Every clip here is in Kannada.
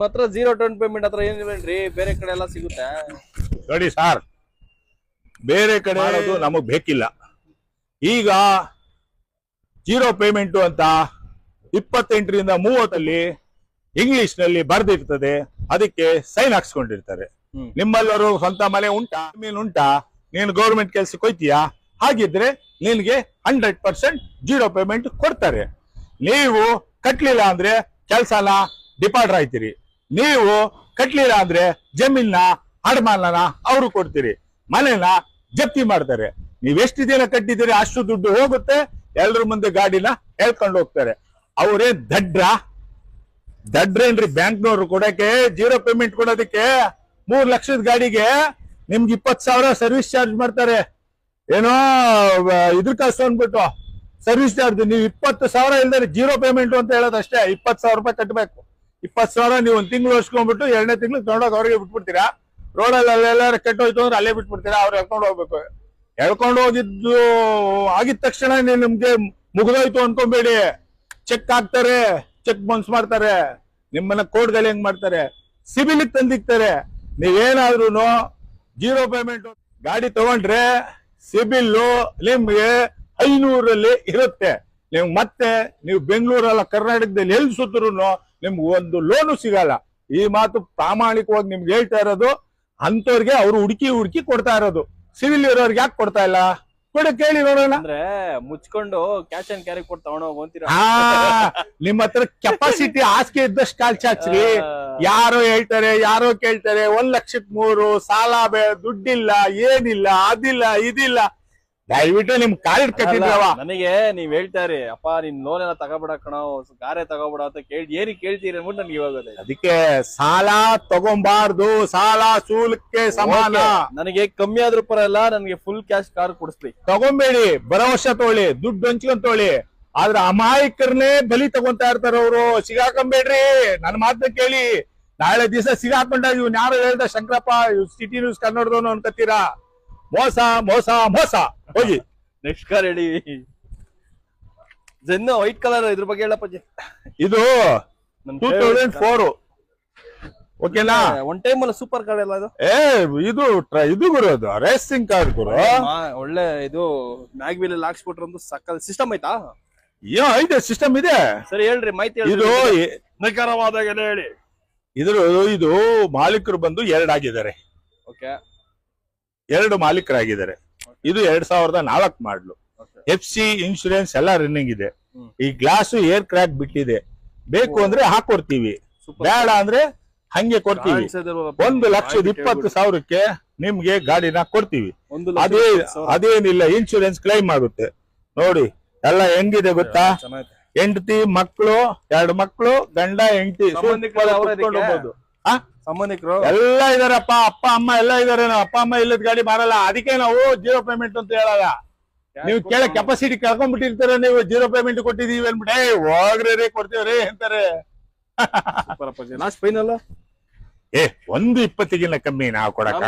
ಹತ್ರ ಜೀರೋ ಟೌನ್ ಪೇಮೆಂಟ್ ಹತ್ರ ಏನಿಲ್ವೇನ್ರಿ ಬೇರೆ ಕಡೆ ಎಲ್ಲ ಸಿಗುತ್ತೆ. ನೋಡಿ ಸಾರ್ ಬೇರೆ ಕಡೆ ಅದು ನಮಗ್ ಬೇಕಿಲ್ಲ. ಈಗ ಜೀರೋ ಪೇಮೆಂಟ್ ಅಂತ ಇಪ್ಪತ್ತೆಂಟರಿಂದ ಮೂವತ್ತಲ್ಲಿ ಇಂಗ್ಲಿಷ್ನಲ್ಲಿ ಬರ್ದಿರ್ತದೆ ಅದಕ್ಕೆ ಸೈನ್ ಹಾಕ್ಸ್ಕೊಂಡಿರ್ತಾರೆ. ಹ್ಮ್. ನಿಮ್ಮಲ್ಲರೂ ಸ್ವಂತ ಮನೆ ಉಂಟಾ ಮೀನ್ ಉಂಟಾ ನೀನು ಗೌರ್ಮೆಂಟ್ ಕೆಲ್ಸಕ್ಕೆ ಹೋಯ್ತೀಯಾ ಹಾಗಿದ್ರೆ ನಿನ್ಗೆ ಹಂಡ್ರೆಡ್ ಪರ್ಸೆಂಟ್ ಜೀರೋ ಪೇಮೆಂಟ್ ಕೊಡ್ತಾರೆ. ನೀವು ಕಟ್ಲಿಲ್ಲ ಅಂದ್ರೆ ಕೆಲ್ಸನ ಡಿಪಾರ್ಟ್ ಆಯ್ತೀರಿ. ನೀವು ಕಟ್ಲಿಲ್ಲ ಅಂದ್ರೆ ಜಮೀನ ಅಡಮಾನನ ಅವರು ಕೊಡ್ತೀರಿ. ಮನೇನ ಜಪ್ತಿ ಮಾಡ್ತಾರೆ. ನೀವ್ ಎಷ್ಟು ದಿನ ಕಟ್ಟಿದ್ದೀರಿ, ಅಷ್ಟು ದುಡ್ಡು ಹೋಗುತ್ತೆ, ಎಲ್ರ ಮುಂದೆ ಗಾಡಿನ ಹೇಳ್ಕೊಂಡು ಹೋಗ್ತಾರೆ. ಅವರೇ ದಡ್ರ. ದಡ್ರೇನ್ರಿ ಬ್ಯಾಂಕ್ನವ್ರು ಕೊಡಕ್ಕೆ, ಜೀರೋ ಪೇಮೆಂಟ್ ಕೊಡೋದಕ್ಕೆ, ಮೂರ್ ಲಕ್ಷದ ಗಾಡಿಗೆ ನಿಮ್ಗೆ ಇಪ್ಪತ್ ಸಾವಿರ ಸರ್ವಿಸ್ ಚಾರ್ಜ್ ಮಾಡ್ತಾರೆ. ಏನೋ ಇದ್ರ ಕಷ್ಟ ಅಂದ್ಬಿಟ್ಟು ಸರ್ವಿಸ್ ಚಾರ್ಜ್, ನೀವು ಇಪ್ಪತ್ತು ಸಾವಿರ ಇಲ್ದರೆ ಜೀರೋ ಪೇಮೆಂಟ್ ಅಂತ ಹೇಳೋದಷ್ಟೇ, ಇಪ್ಪತ್ತು ಸಾವಿರ ರೂಪಾಯಿ ಕಟ್ಟಬೇಕು ಇಪ್ಪತ್ತು ಸಾವಿರ ನೀವು ಒಂದ್ ತಿಂಗಳು ವರ್ಷಕೊಂಡ್ಬಿಟ್ಟು ಎರಡನೇ ತಿಂಗಳು ತಗೊಂಡೋಗಿ ಅವ್ರಿಗೆ ಬಿಟ್ಬಿಡ್ತೀರಾ? ರೋಡಲ್ಲಿ ಕೆಟ್ಟ ಕೆಟ್ಟೋಯ್ತು ಅಂದ್ರೆ ಅಲ್ಲೇ ಬಿಟ್ಬಿಡ್ತೀರಾ? ಅವ್ರು ಎಳ್ಕೊಂಡು ಹೋಗ್ಬೇಕು. ಎಳ್ಕೊಂಡು ಹೋಗಿದ್ದು ಆಗಿದ ತಕ್ಷಣ ನಿಮ್ಗೆ ಮುಗಿದೋಯ್ತು ಅನ್ಕೊಂಬೇಡಿ. ಚೆಕ್ ಹಾಕ್ತಾರೆ ಚೆಕ್ ಬೌನ್ಸ್ ಮಾಡ್ತಾರೆ. ನಿಮ್ಮನ್ನ ಕೋರ್ಟ್ಗಳು ಹೆಂಗ್ ಮಾಡ್ತಾರೆ? ಸಿಬಿಲ್ ತಂದಿಕ್ತಾರೆ. ನೀವೇನಾದ್ರೂ ಜೀರೋ ಪೇಮೆಂಟ್ ಗಾಡಿ ತಗೊಂಡ್ರೆ ಸಿಬಿಲ್ ನಿಮ್ಗೆ ಐನೂರಲ್ಲಿ ಇರುತ್ತೆ. ನೀವು ಮತ್ತೆ ನೀವು ಬೆಂಗಳೂರಲ್ಲ ಕರ್ನಾಟಕದಲ್ಲಿ ಎಲ್ಲಿ ಸುತ್ತರೂ ನಿಮ್ಗೆ ಒಂದು ಲೋನು ಸಿಗಲ್ಲ. ಈ ಮಾತು ಪ್ರಾಮಾಣಿಕವಾಗಿ ನಿಮ್ಗೆ ಹೇಳ್ತಾ ಇರೋದು ಅಂತವ್ರಿಗೆ ಅವ್ರು ಹುಡುಕಿ ಹುಡುಕಿ ಕೊಡ್ತಾ ಇರೋದು. ಸಿವಿಲ್ ಇರೋರ್ಗೆ ಯಾಕೆ ಕೊಡ್ತಾ ಇಲ್ಲ? ಕೊಡು ಕೇಳಿ ನೋಡೋಣ. ಅಂದ್ರೆ ಮುಚ್ಕೊಂಡು ಕ್ಯಾಶ್ ಅಂಡ್ ಕ್ಯಾರಿ ಕೊಟ್ಟು ನಿಮ್ಮ ಹತ್ರ ಕೆಪಾಸಿಟಿ ಹಾಸಿಗೆ ಇದ್ದಷ್ಟು ಕಾಲ್ ಚಾಚ್ರಿ. ಯಾರೋ ಹೇಳ್ತಾರೆ ಯಾರೋ ಕೇಳ್ತಾರೆ ಒಂದ್ ಲಕ್ಷಕ್ ಮೂರು ಸಾಲ ಬೇ ದುಡ್ಡಿಲ್ಲ ಏನಿಲ್ಲ ಅದಿಲ್ಲ ಇದಿಲ್ಲ. ದಯವಿಟ್ಟು ನಿಮ್ ಕಾಲಿಡ್ ಕಟ್ಟಿದ್ರವ ನನಗೆ ನೀವ್ ಹೇಳ್ತಾರಿ ಅಪ್ಪ ನಿನ್ ಲೋನ್ ಎಲ್ಲ ತಗೋಬಿಡ ಕಣೋ ಗಾರೆ ತಗೋಬಿಡ ಅಂತ ಕೇಳಿ ಏನಿ ಕೇಳ್ತೀರಿ ಅನ್ಬಿಟ್ಟು ನನ್ಗೆ ಇವಾಗ. ಅದಕ್ಕೆ ಸಾಲ ತಗೊಂಬಾರ್ದು ಸಾಲ ಸೂಲಕ್ಕೆ ಸಮಾನ. ನನಗೆ ಕಮ್ಮಿ ಆದ್ರೂ ಪರಲ್ಲ ನನಗೆ ಫುಲ್ ಕ್ಯಾಶ್ ಕಾರ್ ಕೊಡಿಸ್ಲಿ. ತಗೊಂಬೇಡಿ ವರ್ಷ ತೊಳಿ ದುಡ್ಡು ಹಂಚ್ಕೊಂಡ್ ತೊಳಿ ಆದ್ರೆ ಅಮಾಯಕರನ್ನೇ ಬಲಿ ತಗೊಂತಾ ಇರ್ತಾರ ಅವ್ರು. ಸಿಗಾಕೊಂಬೇಡ್ರಿ ನನ್ ಮಾತನ್ನ ಕೇಳಿ. ನಾಳೆ ದಿವಸ ಸಿಗಾಕೊಂಡಾಗ ಇವ್ನ ಯಾರು ಹೇಳ್ದ ಶಂಕರಪ್ಪ ಸಿಟಿ ನ್ಯೂಸ್ ಕನ್ನಡದವನು ಅನ್ಕತ್ತೀರಾ? ಮೋಸ ಮೋಸ ಮೋಸ. ಹೋಗಿ. ನೆಕ್ಸ್ಟ್ ಕಾರ್ ಹೇಳಿ. ಜೆನ್ನು ವೈಟ್ ಕಲರ್ ಇದ್ರ ಬಗ್ಗೆ ಹೇಳಪ್ಪ ಜಿ. ಇದು ಟೂ ತೌಸಂಡ್ ಫೋರ್ ಓಕೆನಾ? ಒನ್ ಟೈಮ್ ಅಲ್ಲ ಸೂಪರ್ ಕಾರ್ ಎಲ್ಲ ಇದು ಏ ಇದು ಇದು ಗುರು ಅದು. ರೇಸಿಂಗ್ ಕಾರ್ ಗುರು. ಒಳ್ಳೆ ಇದು ಮ್ಯಾಗ್ ವೀಲ್ ಹಾಕ್ಸ್ಬಿಟ್ರೆ ಒಂದು ಸಕ್ಕಲ್ ಸಿಸ್ಟಮ್ ಐತಾ ಏನೋ ಐತೆ ಸಿಸ್ಟಮ್ ಇದೆ. ಸರಿ ಹೇಳ್ರಿ ಮಾಹಿತಿ ಇದು ನಿಖರವಾದ ಹೇಳಿ. ಇದ್ರ ಇದು ಮಾಲೀಕರು ಬಂದು ಎರಡಾಗಿದ್ದಾರೆ ಓಕೆ ಎರಡು ಮಾಲೀಕರಾಗಿದ್ದಾರೆ. ಇದು ಎರಡ್ ಸಾವಿರದ ನಾಲ್ಕು ಮಾಡ್ಲು. ಎಫ್ ಸಿ ಇನ್ಶೂರೆನ್ಸ್ ಎಲ್ಲ ರನ್ನಿಂಗ್ ಇದೆ. ಈ ಗ್ಲಾಸ್ ಏರ್ ಕ್ರ್ಯಾಕ್ ಬಿಟ್ಟಿದೆ. ಬೇಕು ಅಂದ್ರೆ ಹಾಕೊಡ್ತೀವಿ. ಬೇಡ ಅಂದ್ರೆ ಹಂಗೆ ಕೊಡ್ತೀವಿ. ಒಂದು ಲಕ್ಷದ ಇಪ್ಪತ್ತು ಸಾವಿರಕ್ಕೆ ನಿಮ್ಗೆ ಗಾಡಿನ ಕೊಡ್ತೀವಿ. ಅದೇ ಅದೇನಿಲ್ಲ ಇನ್ಶೂರೆನ್ಸ್ ಕ್ಲೈಮ್ ಆಗುತ್ತೆ. ನೋಡಿ ಎಲ್ಲ ಹೆಂಗಿದೆ ಗೊತ್ತಾ? ಹೆಂಡತಿ ಮಕ್ಕಳು ಎರಡು ಮಕ್ಕಳು ಗಂಡ ಹೆಂಡತಿ ಸಂಬಂಧಿಕರು? ಎಲ್ಲ ಇದಾರಪ್ಪ ಅಪ್ಪ ಅಮ್ಮ ಎಲ್ಲ ಇದಾರೆ. ನಾವು ಅಪ್ಪ ಅಮ್ಮ ಇಲ್ಲದ ಗಾಡಿ ಮಾರಲ್ಲ. ಅದಕ್ಕೆ ನಾವು ಜೀರೋ ಪೇಮೆಂಟ್ ಅಂತ ಹೇಳಲ್ಲ. ನೀವು ಕೇಳ ಕೆಪಾಸಿಟಿ ಕಳ್ಕೊಂಡ್ಬಿಟ್ಟಿರ್ತಾರೆ ನೀವು. ಜೀರೋ ಪೇಮೆಂಟ್ ಕೊಟ್ಟಿದೀವಿ ಅನ್ಬಿಟ್ಟೆ ಹೋಗ್ರಿ ರೀ ಕೊಡ್ತೀವ್ರಿ ಅಂತಾರೆ. ಲಾಸ್ಟ್ ಫೈನಲ್ ಏ ಒಂದು ಇಪ್ಪತ್ತಿಗಿನ್ನ ಕಮ್ಮಿ ನಾವು ಕೊಡಕ್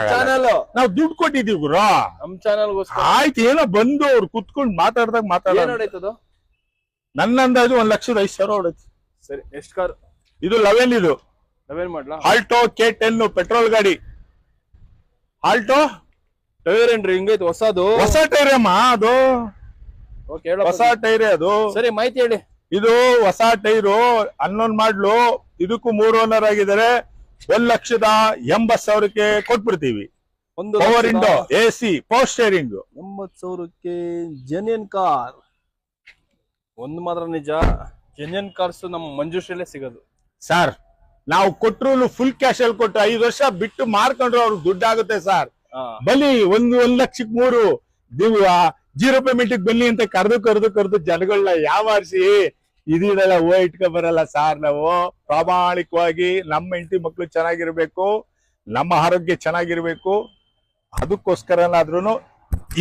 ನಾವು ದುಡ್ಡು ಕೊಟ್ಟಿದೀವಿ ಗುರು. ನಮ್ ಚಾನಲ್ ಆಯ್ತು ಏನೋ ಬಂದು ಅವ್ರು ಕುತ್ಕೊಂಡು ಮಾತಾಡ್ದಾಗ ಮಾತಾಡ ಏನ್ ಹೊಡೈತದು? ನನ್ನ ಅಂದಾಜು ಒಂದ್ ಲಕ್ಷದ ಐದು ಸಾವಿರ ಹೊಡೈತಿ. ಸರಿ ಎಷ್ಟು ಕಾರ್? ಇದು ಲೆವೆನ್ ಇದು ಆಲ್ಟೋ ಕೆ ಟೆನ್ ಪೆಟ್ರೋಲ್ ಗಾಡಿ. ಆಲ್ಟೋ ಟೈರ್ ಏನ್ರಿ? ಹಿಂಗೈತೆ? ಹೊಸದು? ಹೊಸ ಟೈರ್ ಅಮ್ಮ ಅದು. ಹೊಸ ಟೈರ್ ಅದು. ಸರಿ ಮಾಹಿತಿ ಹೇಳಿ. ಇದು ಹೊಸ ಟೈರು ಹನ್ನೊಂದು ಮಾಡ್ಲು ಇದಕ್ಕೂ ಮೂರು ಓನರ್ ಆಗಿದ್ದಾರೆ. ಒಂದ್ ಲಕ್ಷದ ಎಂಬತ್ ಸಾವಿರಕ್ಕೆ ಕೊಟ್ಬಿಡ್ತೀವಿ. ಒಂದು power window A C power steering ಎಂಬತ್ ಸಾವಿರಕ್ಕೆ ಜೆನ್ಯನ್ ಕಾರ್ ಒಂದು ಮಾತ್ರ ನಿಜ. ಜೆನ್ಯನ್ ಕಾರ್ಸ್ ನಮ್ಮ ಮಂಜುಶ್ರೀಲೇ ಸಿಗೋದು. ಸರ್ ನಾವು ಕೊಟ್ಟರು ಫುಲ್ ಕ್ಯಾಶ್ ಅಲ್ಲಿ ಕೊಟ್ಟು ಐದು ವರ್ಷ ಬಿಟ್ಟು ಮಾರ್ಕೊಂಡ್ರು ಅವ್ರಿಗೆ ದುಡ್ಡಾಗುತ್ತೆ ಸರ್. ಬಲಿ ಒಂದು ಒಂದ್ ಲಕ್ಷಕ್ ಮೂರು. ನೀವು ಜೀರೋ ಪೇಮೆಂಟ್ ಬನ್ನಿ ಅಂತ ಕರೆದು ಕರೆದು ಕರೆದು ಜನಗಳನ್ನ ಯಾವಾರಿಸಿ ಇದನ್ನೆಲ್ಲ ಹೂವು ಇಟ್ಕೊ ಬರಲ್ಲ ಸಾರ್ ನಾವು. ಪ್ರಾಮಾಣಿಕವಾಗಿ ನಮ್ಮ ಹೆಂಡತಿ ಮಕ್ಕಳು ಚೆನ್ನಾಗಿರ್ಬೇಕು ನಮ್ಮ ಆರೋಗ್ಯ ಚೆನ್ನಾಗಿರ್ಬೇಕು. ಅದಕ್ಕೋಸ್ಕರನಾದ್ರೂ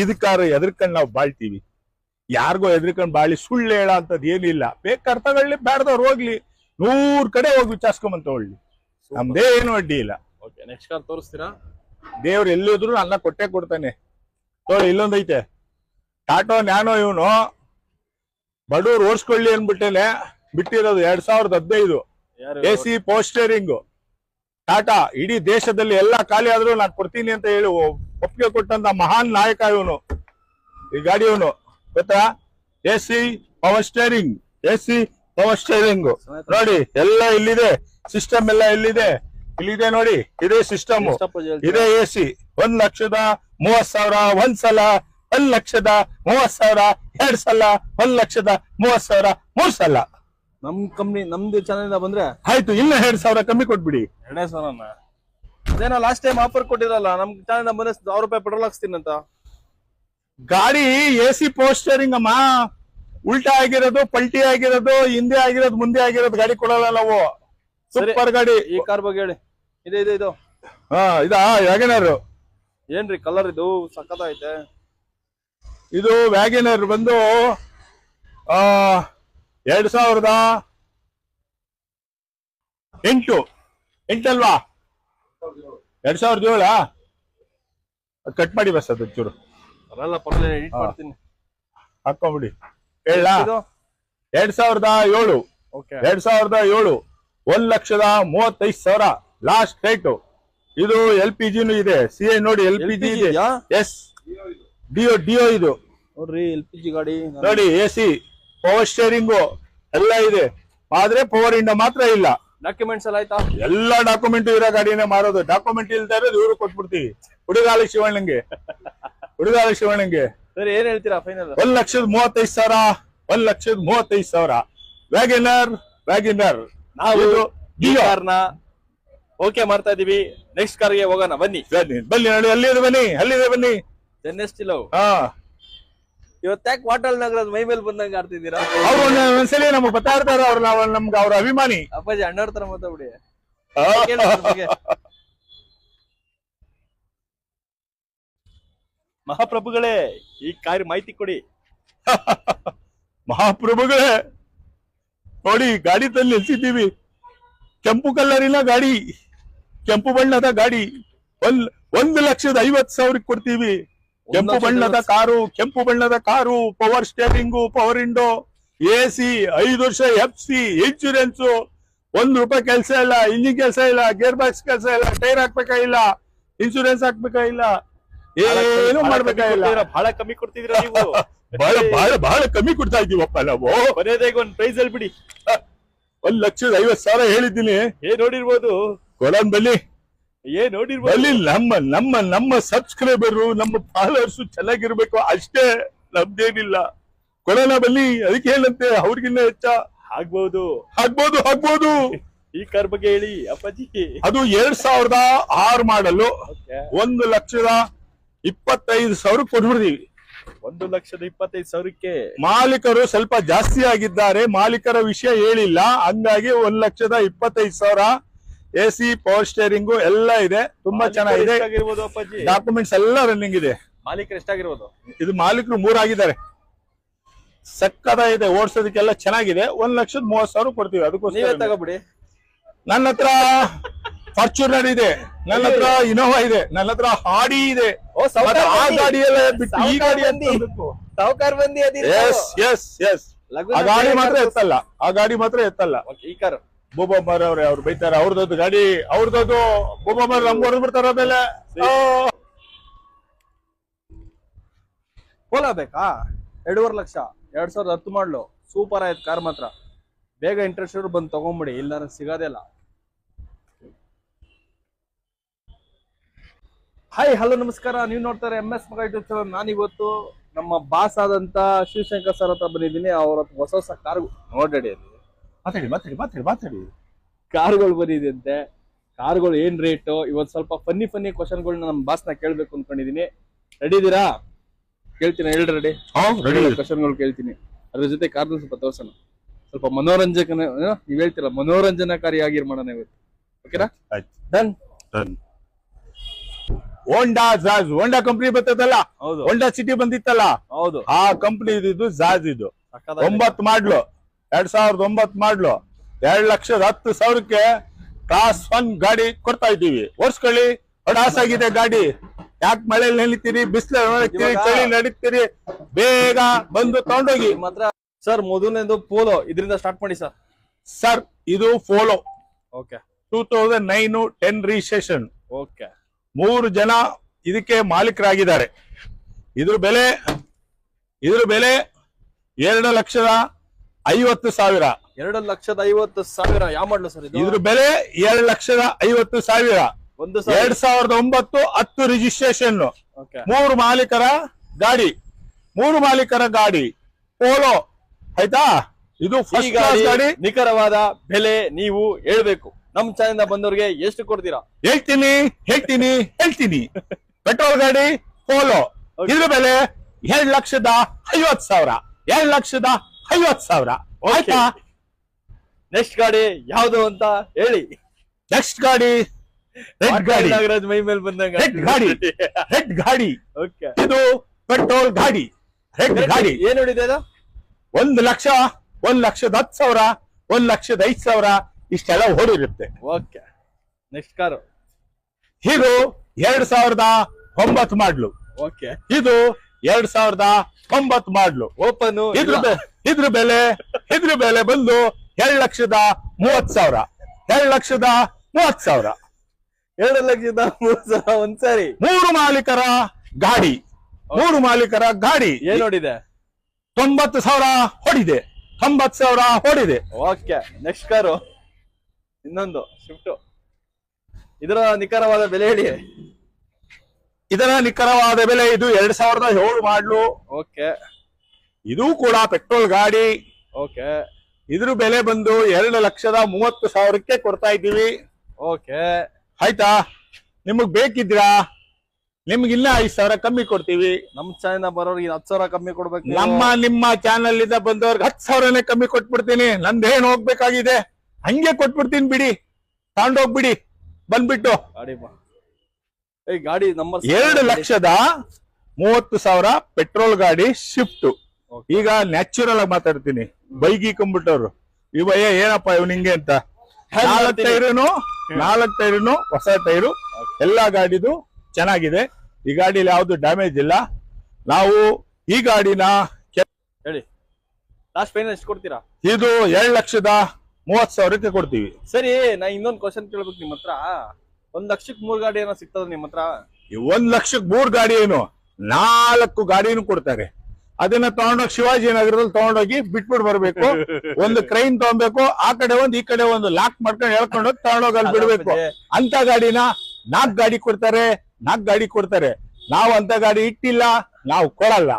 ಇದಕ್ಕಾರ ಎದ್ರಕಂಡ್ ನಾವು ಬಾಳ್ತೀವಿ. ಯಾರಿಗೋ ಎದ್ರಕಂಡ್ ಬಾಳಿ ಸುಳ್ಳು ಹೇಳ ಅಂತದ್ ಏನಿಲ್ಲ. ಬೇಕಾರ್ ತಗೊಳ್ಳಿ ಬೇಡದವ್ರು ಹೋಗ್ಲಿ. ನೂರ್ ಕಡೆ ಹೋಗಿ ವಿಚಾರಿಸ್ಕೊಂಬಂತ ತಗೊಳ್ಳಿ ನಮ್ದೇ ಏನು ಅಡ್ಡಿ ಇಲ್ಲ. ಓಕೆ ನೆಕ್ಸ್ಟ್ ಕಾರ್ ತೋರಿಸ್ತೀರಾ? ದೇವ್ರು ಎಲ್ಲಿದ್ರು ಅನ್ನ ಕೊಟ್ಟೆ ಕೊಡ್ತಾನೆ. ತೋಳಿ ಇಲ್ಲೊಂದೈತೆ ಟಾಟೋ ನ್ಯಾನೋ ಇವನು ಬಡವ್ರು ಓಡಿಸ್ಕೊಳ್ಳಿ ಅನ್ಬಿಟ್ಟೇನೆ ಬಿಟ್ಟಿರೋದು ಎರಡ್ ಸಾವಿರದ ಹದಿನೈದು. A C ಪೋಸ್ಟರಿಂಗ್. ಟಾಟಾ ಇಡೀ ದೇಶದಲ್ಲಿ ಎಲ್ಲಾ ಖಾಲಿ ಆದ್ರೂ ನಾನು ಕೊಡ್ತೀನಿ ಅಂತ ಹೇಳಿ ಒಪ್ಪಿಗೆ ಕೊಟ್ಟಂತ ಮಹಾನ್ ನಾಯಕ ಇವನು. ಈ ಗಾಡಿ ಇವನು. ಗೊತ್ತಾ? A C power steering. A C power steering ನೋಡಿ ಎಲ್ಲ ಇಲ್ಲಿದೆ. ಸಿಸ್ಟಮ್ ಎಲ್ಲ ಇಲ್ಲಿದೆ. ಇಲ್ಲಿದೆ ನೋಡಿ ಇದೇ ಸಿಸ್ಟಮ್? ಇದೇ ಎ ಸಿ ಒಂದ್ ಲಕ್ಷದ ಮೂವತ್ ಸಾವಿರ ಒಂದ್ ಸಲ ಒಂದ್ ಲಕ್ಷದ ಮೂವತ್ ಸಾವಿರ ಎರಡ್ ಸಲ ಒಂದ್ ಲಕ್ಷದ ಮೂವತ್ ಸಾವಿರ ಮೂರ್ ಸಲ. ನಮ್ ಕಂಪ್ನಿ ನಮ್ದು ಚಾನಲ್ ಬಂದ್ರೆ ಆಯ್ತು ಇನ್ನ ಎರಡ್ ಸಾವಿರ ಕಮ್ಮಿ ಕೊಟ್ಬಿಡಿ. ಎರಡೇ ಸಾವಿರನ? ಅದೇನೋ ಲಾಸ್ಟ್ ಟೈಮ್ ಆಫರ್ ಕೊಟ್ಟಿರಲ್ಲ ನಮ್ ಚಾನಲ್ ಬಂದ್ರೆ ಸಾವಿರ ರೂಪಾಯಿ ಪೆಟ್ರೋಲ್ ಅಂತ ಗಾಡಿ ಎ ಸಿ ಪೋಸ್ಟರಿಂಗ್ ಅಮ್ಮ. ಉಲ್ಟಾ ಆಗಿರೋದು ಪಲ್ಟಿ ಆಗಿರೋದು ಹಿಂದೆ ಆಗಿರೋದು ಮುಂದೆ ಆಗಿರೋದು ಗಾಡಿ ಕೊಡಲ್ಲ ನಾವು. ಸೂಪರ್ ಗಾಡಿ. ಈ ಕಾರ್ ಬಗ್ಗೆ ಹೇಳಿ. ಇದೆ ಇದೆ ಇದು. ಹಾ ಇದಾ? ವ್ಯಾಗನರ್ ಏನ್ರಿ ಕಲರ್ ಇದು? ಸಖತ್ತೈತೆ ಇದು ವ್ಯಾಗನರ್ ಬಂದು ಆ ಎರಡ್ ಸಾವಿರದ ಎಂಟು. ಎಂಟಲ್ವಾ ಎರಡ್ ಸಾವಿರದ ಏಳ? ಕಟ್ ಮಾಡಿ ಬಸ್ ಅದು ಚೂರು ಪರವಾಗಿಲ್ಲ ಎಡಿಟ್. ಮಾಡ್ತೀನಿ. ಹಾಕೊಂಬಿಡಿ ಹೇಳ. ಇದು ಎರಡ್ ಸಾವಿರದ ಏಳು. ಎರಡ್ ಸಾವಿರದ ಏಳು. ಒಂದ್ ಲಕ್ಷದ ಮೂವತ್ತೈದು ಸಾವಿರ ಲಾಸ್ಟ್ ರೇಟು. ಇದು ಎಲ್ ಪಿ ಜಿನು ಇದೆ. ಸಿ ಐ ನೋಡಿ ಎಲ್ ಪಿ ಜಿ ಇದೆ? ಎಸ್. ಡಿಒ ಡಿಒ ಇದು. ನೋಡ್ರಿ ಎಲ್ ಪಿ ಜಿ ಗಾಡಿ. ನೋಡಿ ಎ ಸಿ ಪವರ್ ಸ್ಟೇರಿಂಗು ಎಲ್ಲ ಇದೆ. ಆದ್ರೆ ಪವರ್ ಇಂಡ ಮಾತ್ರ ಇಲ್ಲ. ಡಾಕ್ಯುಮೆಂಟ್ಸ್ ಎಲ್ಲ ಆಯ್ತಾ? ಎಲ್ಲ ಡಾಕ್ಯುಮೆಂಟ್ ಇರೋ ಗಾಡಿನೇ ಮಾರೋದು. ಡಾಕ್ಯುಮೆಂಟ್ ಇಲ್ದೇ ಇವರು ಇವ್ರು ಕೊಟ್ಬಿಡ್ತೀವಿ. ಹುಡುಗಾಲ ಶಿವಣ್ಣಂಗೆ. ಹುಡುಗಾಲ ಶಿವಣ್ಣಂಗೆ. ಸರಿ ಏನ್ ಹೇಳ್ತೀರಾ ಫೈನಲ್ ಒಂದ್ ಲಕ್ಷದ ಮೂವತ್ತೈದು ಸಾವಿರ ಒಂದ್ ಲಕ್ಷದ ಮೂವತ್ತೈದು ಸಾವಿರ. ವ್ಯಾಗನರ್ ವ್ಯಾಗನರ್ ನಾವು ಕಾರ್ನ ಓಕೆ ಮಾಡ್ತಾ ಇದೀವಿ. ನೆಕ್ಸ್ಟ್ ಕಾರ್ಗೆ ಹೋಗೋಣ ಬನ್ನಿ. ಬನ್ನಿ ಬನ್ನಿ ನೋಡಿ ಅಲ್ಲಿದೆ ಬನ್ನಿ ಅಲ್ಲಿದೆ ಬನ್ನಿ. ಟಿಲೋ ಹಾ. ಇವತ್ತಾಕ್ ವಾಟಲ್ ನಗರದ ಮೈ ಮೇಲೆ ಬಂದಂಗ ಆಡ್ತಿದ್ದೀರಾ? ಅವ್ರು ಒಂದ್ಸಲಿ ನಮ್ಗೆ ಬರ್ತಾ ಇರ್ತಾರೆ ಅವ್ರು ನಾವು ನಮ್ಗೆ ಅವ್ರ ಅಭಿಮಾನಿ. ಅಪ್ಪಾಜಿ ಅಣ್ಣವ್ರ ತರ ಮಾತಾಡ್ಬಿಡಿ. ಬಗ್ಗೆ. ಮಹಾಪ್ರಭುಗಳೇ ಈ ಕಾರ್ಯ ಮಾಹಿತಿ ಕೊಡಿ. ಮಹಾಪ್ರಭುಗಳೇ ನೋಡಿ ಗಾಡಿ ತಂದು ನಿಲ್ಸಿದ್ದೀವಿ ಕೆಂಪು ಕಲ್ಲರಿನ ಗಾಡಿ ಕೆಂಪು ಬಣ್ಣದ ಗಾಡಿ ಒಂದ್ ಒಂದು ಲಕ್ಷದ ಐವತ್ ಸಾವಿರಕ್ಕೆ ಕೊಡ್ತೀವಿ. ಕೆಂಪು ಬಣ್ಣದ ಕಾರು ಕೆಂಪು ಬಣ್ಣದ car power steering power window A C ಐದು ವರ್ಷ ಎಫ್ ಸಿ ಇನ್ಶೂರೆನ್ಸ್ ಒಂದ್ ರೂಪಾಯಿ ಕೆಲಸ ಇಲ್ಲ ಇಂಜಿನ್ ಕೆಲಸ ಇಲ್ಲ ಗೇರ್ ಬಾಕ್ಸ್ ಕೆಲಸ ಇಲ್ಲ ಟೈರ್ ಹಾಕ್ಬೇಕಾಗಿಲ್ಲ ಇನ್ಶೂರೆನ್ಸ್ ಹಾಕ್ಬೇಕಾಗಿಲ್ಲ ಏನು ಮಾಡ್ಬೇಕಾಗಿಲ್ಲ. ಬಹಳ ಕಮ್ಮಿ ಕೊಡ್ತಿದ್ರ ನೀವು? ಬಹಳ ಬಹಳ ಬಹಳ ಕಮ್ಮಿ ಕೊಡ್ತಾ ಇದೀವಪ್ಪ ನಾವು. ಕೊನೆದಾಗಿ ಒಂದ್ ಪ್ರೈಸ್ ಅಲ್ಲಿ ಬಿಡಿ. ಒಂದ್ ಲಕ್ಷದ ಐವತ್ ಸಾವಿರ ಹೇಳಿದ್ದೀನಿ. ಏನ್ ನೋಡಿರ್ಬೋದು? ಕೊಡೋನ್ ಬಲ್ಲಿ ಏನ್ ನೋಡಿರ್ಬೋದು? ಅಲ್ಲಿ ನಮ್ಮ ನಮ್ಮ ನಮ್ಮ ಸಬ್ಸ್ಕ್ರೈಬರು ನಮ್ಮ ಫಾಲೋವರ್ಸ್ ಚೆನ್ನಾಗಿರ್ಬೇಕು ಅಷ್ಟೇ. ನಮ್ದೇನಿಲ್ಲ. ಕೊಡೋಣ ಬಲ್ಲಿ ಅದಕ್ಕೆ ಹೇಳಂತೆ ಅವ್ರಿಗಿನ್ನ ಹೆಚ್ಚ ಆಗ್ಬಹುದು ಆಗ್ಬಹುದು ಆಗ್ಬಹುದು ಈ ಕಾರ್ ಬಗ್ಗೆ ಹೇಳಿ ಅಪ್ಪಾಜಿ. ಅದು ಎರಡ್ ಸಾವಿರದ ಆರು ಮಾಡಲು ಒಂದು ಲಕ್ಷದ ಇಪ್ಪತ್ತೈದು ಸಾವಿರ ಕೊಟ್ಬಿಡ್ತೀವಿ. ಒಂದು ಲಕ್ಷದ ಇಪ್ಪತ್ತೈದು ಸಾವಿರಕ್ಕೆ ಮಾಲೀಕರು ಸ್ವಲ್ಪ ಜಾಸ್ತಿ ಆಗಿದ್ದಾರೆ. ಮಾಲೀಕರ ವಿಷಯ ಹೇಳಿಲ್ಲ. ಹಂಗಾಗಿ ಒಂದ್ ಲಕ್ಷದ ಇಪ್ಪತ್ತೈದು ಸಾವಿರ ಎ ಸಿ ಪವರ್ ಸ್ಟೇರಿಂಗು ಎಲ್ಲ ಇದೆ. ತುಂಬಾ ಚೆನ್ನಾಗಿದೆ. ಎಷ್ಟಾಗಿರ್ಬೋದು ಅಪ್ಪಾಜಿ? ಡಾಕ್ಯುಮೆಂಟ್ಸ್ ಎಲ್ಲ ರನ್ನಿಂಗ್ ಇದೆ. ಮಾಲೀಕರು ಎಷ್ಟಾಗಿರ್ಬೋದು? ಇದು ಮಾಲೀಕರು ಮೂರಾಗಿದ್ದಾರೆ ಸಕ್ಕದ ಇದೆ ಓಡಿಸೋದಕ್ಕೆಲ್ಲ ಚೆನ್ನಾಗಿದೆ. ಒಂದ್ ಲಕ್ಷದ ಮೂವತ್ ಸಾವಿರ ಕೊಡ್ತೀವಿ. ನೀವೇ ಅದಕ್ಕೋಸ್ಕರ ತಗೋಬಿಡಿ. ನನ್ನ ಹತ್ರ ಫಾರ್ಚುನರ್ ಇದೆ. ನನ್ನ ಹತ್ರ ಇನೋವಾ ಇದೆ. ನನ್ನ ಹತ್ರ ಹಾಡಿ ಇದೆ. ಓ, ಆ ಮಂದಿ. ಗಾಡಿ ಎಲ್ಲ ಬಿಟ್ಟು ಈ ಗಾಡಿ. ಅಂತ ಸಾವುಕಾರ ಬಂದಿ ಎಸ್ ಎಸ್ ಎಸ್ ಆ ಗಾಡಿ ಮಾತ್ರ ಎತ್ತಲ್ಲ. ಆ ಗಾಡಿ ಮಾತ್ರ ಎತ್ತಲ್ಲ. ಈ ಕಾರ್ ಬೂಬಮ್ಮರ್ ಅವ್ರೆ ಅವ್ರು ಬೈತಾರೆ. ಅವ್ರದ್ದು ಗಾಡಿ ಅವ್ರದ್ದು ಬೂಬಮ್ಮರ್ ನಮ್ಗೆ ಹೊಡೆದು ಬಿಡ್ತಾರ ಆಮೇಲೆ. ಓಲಾ ಬೇಕಾ? ಎರಡೂವರೆ ಲಕ್ಷ. ಎರಡ್ ಸಾವಿರದ ಹತ್ತು ಮಾಡ್ಲು. ಸೂಪರ್ ಆಯ್ತು ಕಾರ್ ಮಾತ್ರ. ಬೇಗ ಇಂಟ್ರೆಸ್ಟ್ ಇರೋ ಬಂದು ತಗೊಂಬಿಡಿ. ಇಲ್ಲ ನನಗೆ ಸಿಗೋದೇ ಹಾಯ್ ಹಲೋ ನಮಸ್ಕಾರ. ನೀವು ನೋಡ್ತಾರೆ ಎಂ ಎಸ್ ಮಗ ಯೂಟ್ಯೂಬ್ ಚಾನಲ್ ನಾನಿವತ್ತು ನಮ್ಮ ಬಾಸ್ ಆದಂತ ಶಿವಶಂಕರ್ ಸರ್ ಹತ್ರ ಬಂದಿದ್ದೀನಿ. ಅವ್ರ ಹತ್ರ ಹೊಸ ಹೊಸ ಕಾರು ನೋಡಡಿ ಅಲ್ಲಿ. ಮಾತಾಡಿ ಮಾತಾಡಿ ಮಾತಾಡಿ ಮಾತಾಡಿ. ಕಾರ್ಗಳು ಬಂದಿದೆ ಕಾರ್ಗಳು ಏನ್ ರೇಟ್ ಇವತ್ತು ಸ್ವಲ್ಪ ಫನ್ನಿ ಫನ್ನಿ ಕ್ವಶನ್ಗಳನ್ನ ನಮ್ಮ ಬಾಸ್ನ ಕೇಳ್ಬೇಕು ಅನ್ಕೊಂಡಿದೀನಿ. ರೆಡಿ ಇದೀರಾ? ಕೇಳ್ತೀನಿ ಹೇಳ್ರಿ ರೆಡಿ ಕ್ವಶನ್ಗಳು ಕೇಳ್ತೀನಿ. ಅದ್ರ ಜೊತೆ ಕಾರ್ನ ಸ್ವಲ್ಪ ತೋರ್ಸೋಣ. ಸ್ವಲ್ಪ ಮನೋರಂಜಕನ ನೀವ್ ಹೇಳ್ತೀರಾ ಮನೋರಂಜನಾಕಾರಿ ಮಾಡೋಣ ಇವತ್ತು. ಓಕೆನಾ done done Honda Jazz Honda company ಬರ್ತದಲ್ಲ? ಹೋಂಡಾ ಸಿಟಿ ಬಂದಿತ್ತಲ್ಲ? ಹೌದು. ಆ ಕಂಪ್ನಿ ಇದು ಜಾಜ್ ಇದು. ಒಂಬತ್ ಮಾಡ್ಲು. ಎರಡ್ ಸಾವಿರದ ಒಂಬತ್ ಮಾಡ್ಲು. ಎರಡ್ ಲಕ್ಷದ ಹತ್ತು ಸಾವಿರಕ್ಕೆ ಕ್ಲಾಸ್ ಒನ್ ಗಾಡಿ ಕೊಡ್ತಾ ಇದ್ದೀವಿ. ಓಡಿಸ್ಕೊಳ್ಳಿ. ಆಗಿದೆ ಗಾಡಿ. ಯಾಕೆ ಮಳೆಯಲ್ಲಿ ನೆನಿತೀರಿ? ಬಿಸಿಲು ನಡೀತೀರಿ ಚಳಿ ನಡೀತೀರಿ? ಬೇಗ ಬಂದು ತಗೊಂಡೋಗಿ. ಮಾತ್ರ ಸರ್ ಮೊದಲನೇದು ಪೋಲೋ ಇದರಿಂದ ಸ್ಟಾರ್ಟ್ ಮಾಡಿ ಸರ್. ಸರ್ ಇದು Polo okay two thousand nine ten registration okay ಮೂರು ಜನ ಇದಕ್ಕೆ ಮಾಲೀಕರಾಗಿದ್ದಾರೆ. ಇದ್ರ ಬೆಲೆ ಇದ್ರ ಬೆಲೆ ಎರಡು ಲಕ್ಷದ ಐವತ್ತು ಸಾವಿರ. ಎರಡು ಲಕ್ಷದ ಐವತ್ತು ಸಾವಿರ. ಯಾವ ಮಾಡ್ಲು ಸರ್ ಇದು? ಇದ್ರ ಬೆಲೆ ಎರಡು ಲಕ್ಷದ ಐವತ್ತು ಸಾವಿರ. ಒಂದು ಎರಡ್ ಸಾವಿರದ ಒಂಬತ್ತು ಹತ್ತು ರಿಜಿಸ್ಟ್ರೇಷನ್ ಓಕೆ. ಮೂರು ಮಾಲೀಕರ ಗಾಡಿ. ಮೂರು ಮಾಲೀಕರ ಗಾಡಿ. ಪೋಲೋ ಆಯ್ತಾ? ಇದು ಫಸ್ಟ್ ಗಾಡಿ. ನಿಖರವಾದ ಬೆಲೆ ನೀವು ಹೇಳ್ಬೇಕು. ನಮ್ ಚಾನೆಲ್ ಬಂದವ್ರಿಗೆ ಎಷ್ಟು ಕೊಡ್ತೀರಾ? ಹೇಳ್ತೀನಿ ಹೇಳ್ತೀನಿ ಹೇಳ್ತೀನಿ. ಪೆಟ್ರೋಲ್ ಗಾಡಿ ಪೋಲೋ ಇದ್ರ ಬೆಲೆ ಎರಡ್ ಲಕ್ಷದ ಐವತ್ ಸಾವಿರ. ಎರಡ್ ಲಕ್ಷದ ಐವತ್ ಸಾವಿರ. ಆಯ್ತಾ? ನೆಕ್ಸ್ಟ್ ಗಾಡಿ ಯಾವ್ದು ಅಂತ ಹೇಳಿ. ನೆಕ್ಸ್ಟ್ ಗಾಡಿ ರೆಡ್ ಗಾಡಿ. ನಾಗರಾಜ್ ಮೈ ಮೇಲೆ ಬಂದಂಗ ರೆಡ್ ಗಾಡಿ ರೆಡ್ ಗಾಡಿ. ಓಕೆ ಇದು ಪೆಟ್ರೋಲ್ ಗಾಡಿ. ರೆಡ್ ಗಾಡಿ. ಏನ್ ನೋಡಿದೆ ಒಂದ್ ಲಕ್ಷ ಒಂದ್ ಲಕ್ಷದ ಹತ್ತು ಸಾವಿರ ಒಂದ್ ಲಕ್ಷದ ಐದ್ ಸಾವಿರ ಇಷ್ಟೆಲ್ಲ ಓಡಿರುತ್ತೆ. ಓಕೆ. ನೆಕ್ಸ್ಟ್ ಕಾರು ಇದು ಎರಡ್ ಸಾವಿರದ ಒಂಬತ್ತು ಮಾಡ್ಲು. ಓಕೆ. ಇದು ಎರಡ್ ಸಾವಿರದ ಒಂಬತ್ತು ಮಾಡ್ಲು. ಓಪನ್ ಇದ್ರ ಬೆ- ಇದ್ರ ಬೆಲೆ ಇದ್ರ ಬೆಲೆ ಬಂದು ಎರಡ್ ಲಕ್ಷದ ಮೂವತ್ ಸಾವಿರ. ಎರಡ್ ಲಕ್ಷದ ಮೂವತ್ ಸಾವಿರ. ಎರಡು ಲಕ್ಷದ ಮೂವತ್ ಸಾವಿರ ಒಂದ್ಸರಿ. ಮೂರು ಮಾಲೀಕರ ಗಾಡಿ. ಮೂರು ಮಾಲೀಕರ ಗಾಡಿ. ಏನ್ ನೋಡಿದೆ ತೊಂಬತ್ತು ಸಾವಿರ ಹೊಡಿದೆ ತೊಂಬತ್ತು ಸಾವಿರ ಹೊಡಿದೆ ಓಕೆ. ನೆಕ್ಸ್ಟ್ ಕಾರು ಇನ್ನೊಂದು ಸ್ವಿಫ್ಟ್ ಇದರ ನಿಖರವಾದ ಬೆಲೆ ಹೇಳಿ. ಇದರ ನಿಖರವಾದ ಬೆಲೆ ಇದು ಎರಡ್ ಸಾವಿರದ ಏಳು ಮಾಡ್ಲು. ಓಕೆ. ಇದು ಕೂಡ ಪೆಟ್ರೋಲ್ ಗಾಡಿ. ಓಕೆ. ಇದ್ರ ಬೆಲೆ ಬಂದು ಎರಡು ಲಕ್ಷದ ಮೂವತ್ತು ಸಾವಿರಕ್ಕೆ ಕೊಡ್ತಾ ಇದ್ದೀವಿ. ಓಕೆ. ಆಯ್ತಾ? ನಿಮಗ್ ಬೇಕಿದ್ರಾ? ನಿಮ್ಗೆ ಇನ್ನ ಐದ್ ಸಾವಿರ ಕಮ್ಮಿ ಕೊಡ್ತೀವಿ. ನಮ್ ಚಾನೆಲ್ ಬರೋರಿಗೆ ಹತ್ತು ಸಾವಿರ ಕಮ್ಮಿ ಕೊಡ್ಬೇಕು. ನಮ್ಮ ನಿಮ್ಮ ಚಾನಲ್ ಇಂದ ಬಂದವ್ರಿಗೆ ಹತ್ತು ಸಾವಿರನೇ ಕಮ್ಮಿ ಕೊಟ್ಬಿಡ್ತೀನಿ. ನಂದೇನ್ ಹೋಗ್ಬೇಕಾಗಿದೆ? ಹಂಗೆ ಕೊಟ್ಬಿಡ್ತೀನಿ ಬಿಡಿ. ತಗೊಂಡೋಗ್ಬಿಡಿ ಬಂದ್ಬಿಟ್ಟು. ಗಾಡಿ ನಂಬರ್ ಎರಡು ಲಕ್ಷದ ಮೂವತ್ತು ಸಾವಿರ ಪೆಟ್ರೋಲ್ ಗಾಡಿ ಶಿಫ್ಟ್. ಈಗ ನ್ಯಾಚುರಲ್ ಆಗಿ ಮಾತಾಡ್ತೀನಿ. ಬೈಗಿ ಕಂಬಿಟ್ಟವ್ರು ಇವ ಏನಪ್ಪ ಇವ್ ನಿಂಗೆ ಅಂತ. ನಾಲ್ಕು? ಟೈರುನು ನಾಲ್ಕು ಟೈರುನು ಹೊಸ ಟೈರು. ಎಲ್ಲಾ ಗಾಡಿದು ಚೆನ್ನಾಗಿದೆ. ಈ ಗಾಡಿಲಿ ಯಾವ್ದು ಡ್ಯಾಮೇಜ್ ಇಲ್ಲ. ನಾವು ಈ ಗಾಡಿನ ಹೇಳಿ. ಲಾಸ್ಟ್ ಫೈನಲ್ ಎಷ್ಟು ಕೊಡ್ತೀರಾ? ಇದು ಎರಡು ಲಕ್ಷದ ಮೂವತ್ ಸಾವಿರಕ್ಕೆ ಕೊಡ್ತೀವಿ. ಸರಿ ನಾ ಇನ್ನೊಂದು ಕ್ವಶನ್ ಕೇಳ್ಬೇಕು ನಿಮ್ ಹತ್ರ. ಒಂದ್ ಲಕ್ಷಕ್ ಮೂರ್ ಗಾಡಿ ಏನೋ ಸಿಗ್ತದ ನಿಮ್ ಹತ್ರ? ಈ ಒಂದ್ ಲಕ್ಷಕ್ ಮೂರ್ ಗಾಡಿ ಏನು? ನಾಲ್ಕು ಗಾಡಿನೂ ಕೊಡ್ತಾರೆ. ಅದನ್ನ ತಗೊಂಡೋಗಿ ಶಿವಾಜಿ ನಗರದಲ್ಲಿ ತಗೊಂಡೋಗಿ ಬಿಟ್ಬಿಟ್ಟು ಬರ್ಬೇಕು. ಒಂದು ಕ್ರೈನ್ ತಗೊಬೇಕು ಆ ಕಡೆ ಒಂದ್ ಈ ಕಡೆ ಒಂದು ಲಾಕ್ ಮಾಡ್ಕೊಂಡು ಹೇಳ್ಕೊಂಡು ತಗೊಂಡೋಗಿ ಅಲ್ಲಿ ಬಿಡ್ಬೇಕು. ಅಂತ ಗಾಡಿನ ನಾಲ್ಕ್ ಗಾಡಿ ಕೊಡ್ತಾರೆ ನಾಲ್ಕ್ ಗಾಡಿ ಕೊಡ್ತಾರೆ. ನಾವು ಅಂತ ಗಾಡಿ ಇಟ್ಟಿಲ್ಲ ನಾವು ಕೊಡಲ್ಲ.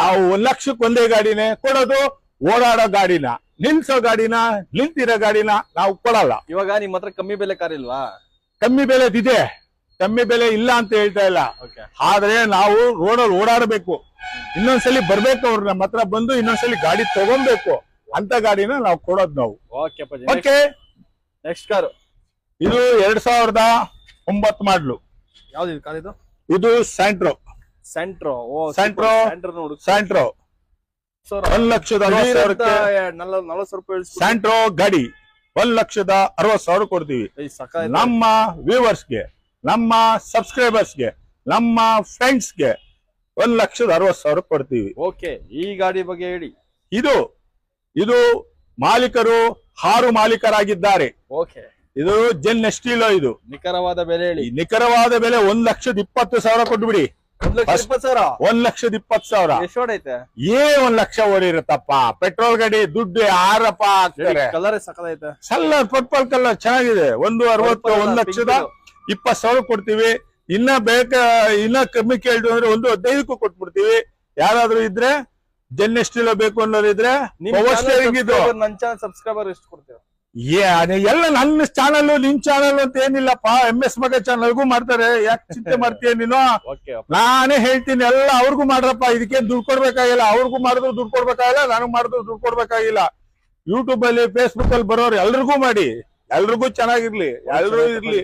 ನಾವು ಒಂದ್ ಲಕ್ಷಕ್ಕೆ ಒಂದೇ ಗಾಡಿನೇ ಕೊಡೋದು ಓಡಾಡೋ ಗಾಡಿನ. ನಿಲ್ಸೋ ಗಾಡಿನ ನಿಂತಿರೋ ಗಾಡಿನ ನಾವು ಕೊಡಲ್ಲ. ಇವಾಗ ನಿಮ್ಮ ಹತ್ರ ಕಮ್ಮಿ ಬೆಲೆ ಕಾರ್ ಇಲ್ವಾ? ಕಮ್ಮಿ ಬೆಲೆದಿದೆ ಕಮ್ಮಿ ಬೆಲೆ ಇಲ್ಲ ಅಂತ ಹೇಳ್ತಾ ಇಲ್ಲ. ಆದ್ರೆ ನಾವು ರೋಡಲ್ಲಿ ಓಡಾಡಬೇಕು. ಇನ್ನೊಂದ್ಸಲಿ ಬರ್ಬೇಕು ಅವ್ರು ನಮ್ಮ ಹತ್ರ ಬಂದು ಇನ್ನೊಂದ್ಸಲಿ ಗಾಡಿ ತಗೊಬೇಕು. ಅಂತ ಗಾಡಿನ ನಾವು ಕೊಡೋದು ನಾವು. ಓಕೆ ಓಕೆ ನೆಕ್ಸ್ಟ್ ಕಾರು ಇದು ಎರಡ್ ಸಾವಿರದ ಒಂಬತ್ತು ಮಾಡ್ಲು. ಯಾವ್ದು ಇದು ಕಾರ್ ಇದು? ಇದು ಸ್ಯಾಂಟ್ರೋ ಸೆಂಟ್ರೋ ಓ ಸ್ಯಾಂಟ್ರೋ ಸೆಂಟ್ರೋ ನೋಡು. ಸ್ಯಾಂಟ್ರೋ ಒಂದ್ ಲಕ್ಷದ ಅರವತ್ತು ಸಾವಿರಕ್ಕೆ ನಲವತ್ತು ರೂಪಾಯಿ ಇಳಿಸ್ಬಿಟ್ಟು ಸ್ಯಾಂಟ್ರೋ ಗಾಡಿ ಒಂದ್ ಲಕ್ಷದ ಅರವತ್ ಸಾವಿರ ಕೊಡ್ತೀವಿ. ಏಯ್, ಗೆ ನಮ್ಮ ವ್ಯೂವರ್ಸ್ಗೆ ನಮ್ಮ ಸಬ್ಸ್ಕ್ರೈಬರ್ಸ್ಗೆ ನಮ್ಮ ಫ್ರೆಂಡ್ಸ್ಗೆ ಒಂದ್ ಲಕ್ಷದ ಅರವತ್ ಸಾವಿರ ಕೊಡ್ತೀವಿ. ಓಕೆ ಈ ಗಾಡಿ ಬಗ್ಗೆ ಹೇಳಿ. ಇದು ಇದು ಮಾಲೀಕರು ಆರು ಮಾಲೀಕರಾಗಿದ್ದಾರೆ. ಓಕೆ. ಇದು ಜೆನ್ ಎಸ್ಟಿಲೋ ಇದು. ನಿಖರವಾದ ಬೆಲೆ ಹೇಳಿ. ಈ ನಿಖರವಾದ ಬೆಲೆ ಒಂದ್ ಲಕ್ಷದ ಇಪ್ಪತ್ತು ಸಾವಿರ ಕೊಟ್ಬಿಡಿ. ಒಂದ್ ಲಕ್ಷದ ಇಪ್ಪತ್ ಸಾವಿರ? ಏ ಒಂದ್ ಲಕ್ಷ ಓಡಿರುತ್ತಪ್ಪ? ಪೆಟ್ರೋಲ್ ಗಾಡಿ ದುಡ್ಡು ಆರಪ್ಪ ಕಲರ್ ಸಲ್ಲ ಪರ್ಪಲ್ ಕಲರ್ ಚೆನ್ನಾಗಿದೆ. ಒಂದು ಅರವತ್ತು ಒಂದ್ ಲಕ್ಷದ ಇಪ್ಪತ್ ಸಾವಿರ ಕೊಡ್ತೀವಿ. ಇನ್ನ ಬೇಕ ಇನ್ನ ಕಮ್ಮಿ ಕೇಳ್ತು ಅಂದ್ರೆ ಒಂದು ಹದಿನೈದಕ್ಕೂ ಕೊಟ್ಬಿಡ್ತೀವಿ. ಯಾರಾದ್ರೂ ಇದ್ರೆ ಜನ್ ಎಷ್ಟಿಲ್ಲ ಬೇಕು ಅನ್ನೋರು ಇದ್ರೆ ನನ್ ಚಾನಲ್ ಸಬ್ಸ್ಕ್ರೈಬರ್ ಎಷ್ಟು ಕೊಡ್ತೀರಾ? ಏ ಎಲ್ಲ ನನ್ನ ಚಾನಲ್ ನಿನ್ ಚಾನಲ್ ಅಂತ ಏನಿಲ್ಲಪ್ಪ ಎಂ ಎಸ್ ಮಗ ಚಾನಲ್ಗೂ ಮಾಡ್ತಾರೆ. ಯಾಕೆ ಚಿಂತೆ ಮಾಡ್ತೀಯ ನೀನು? ನಾನೇ ಹೇಳ್ತೀನಿ ಎಲ್ಲ ಅವ್ರಿಗೂ ಮಾಡ್ರಪ್ಪ. ಇದಕ್ಕೆ ದುಡ್ಡು ಕೊಡ್ಬೇಕಾಗಿಲ್ಲ. ಅವ್ರಿಗೂ ಮಾಡಿದ್ರು ದುಡ್ಡು ಕೊಡ್ಬೇಕಾಗಿಲ್ಲ ನನಗ್ ಮಾಡಿದ್ರು ದುಡ್ಡು ಕೊಡ್ಬೇಕಾಗಿಲ್ಲ. ಯೂಟ್ಯೂಬ್ ಅಲ್ಲಿ ಫೇಸ್ಬುಕ್ ಅಲ್ಲಿ ಬರೋರು ಎಲ್ರಿಗೂ ಮಾಡಿ. ಎಲ್ರಿಗೂ ಚೆನ್ನಾಗಿರ್ಲಿ ಎಲ್ರೂ ಇರ್ಲಿ.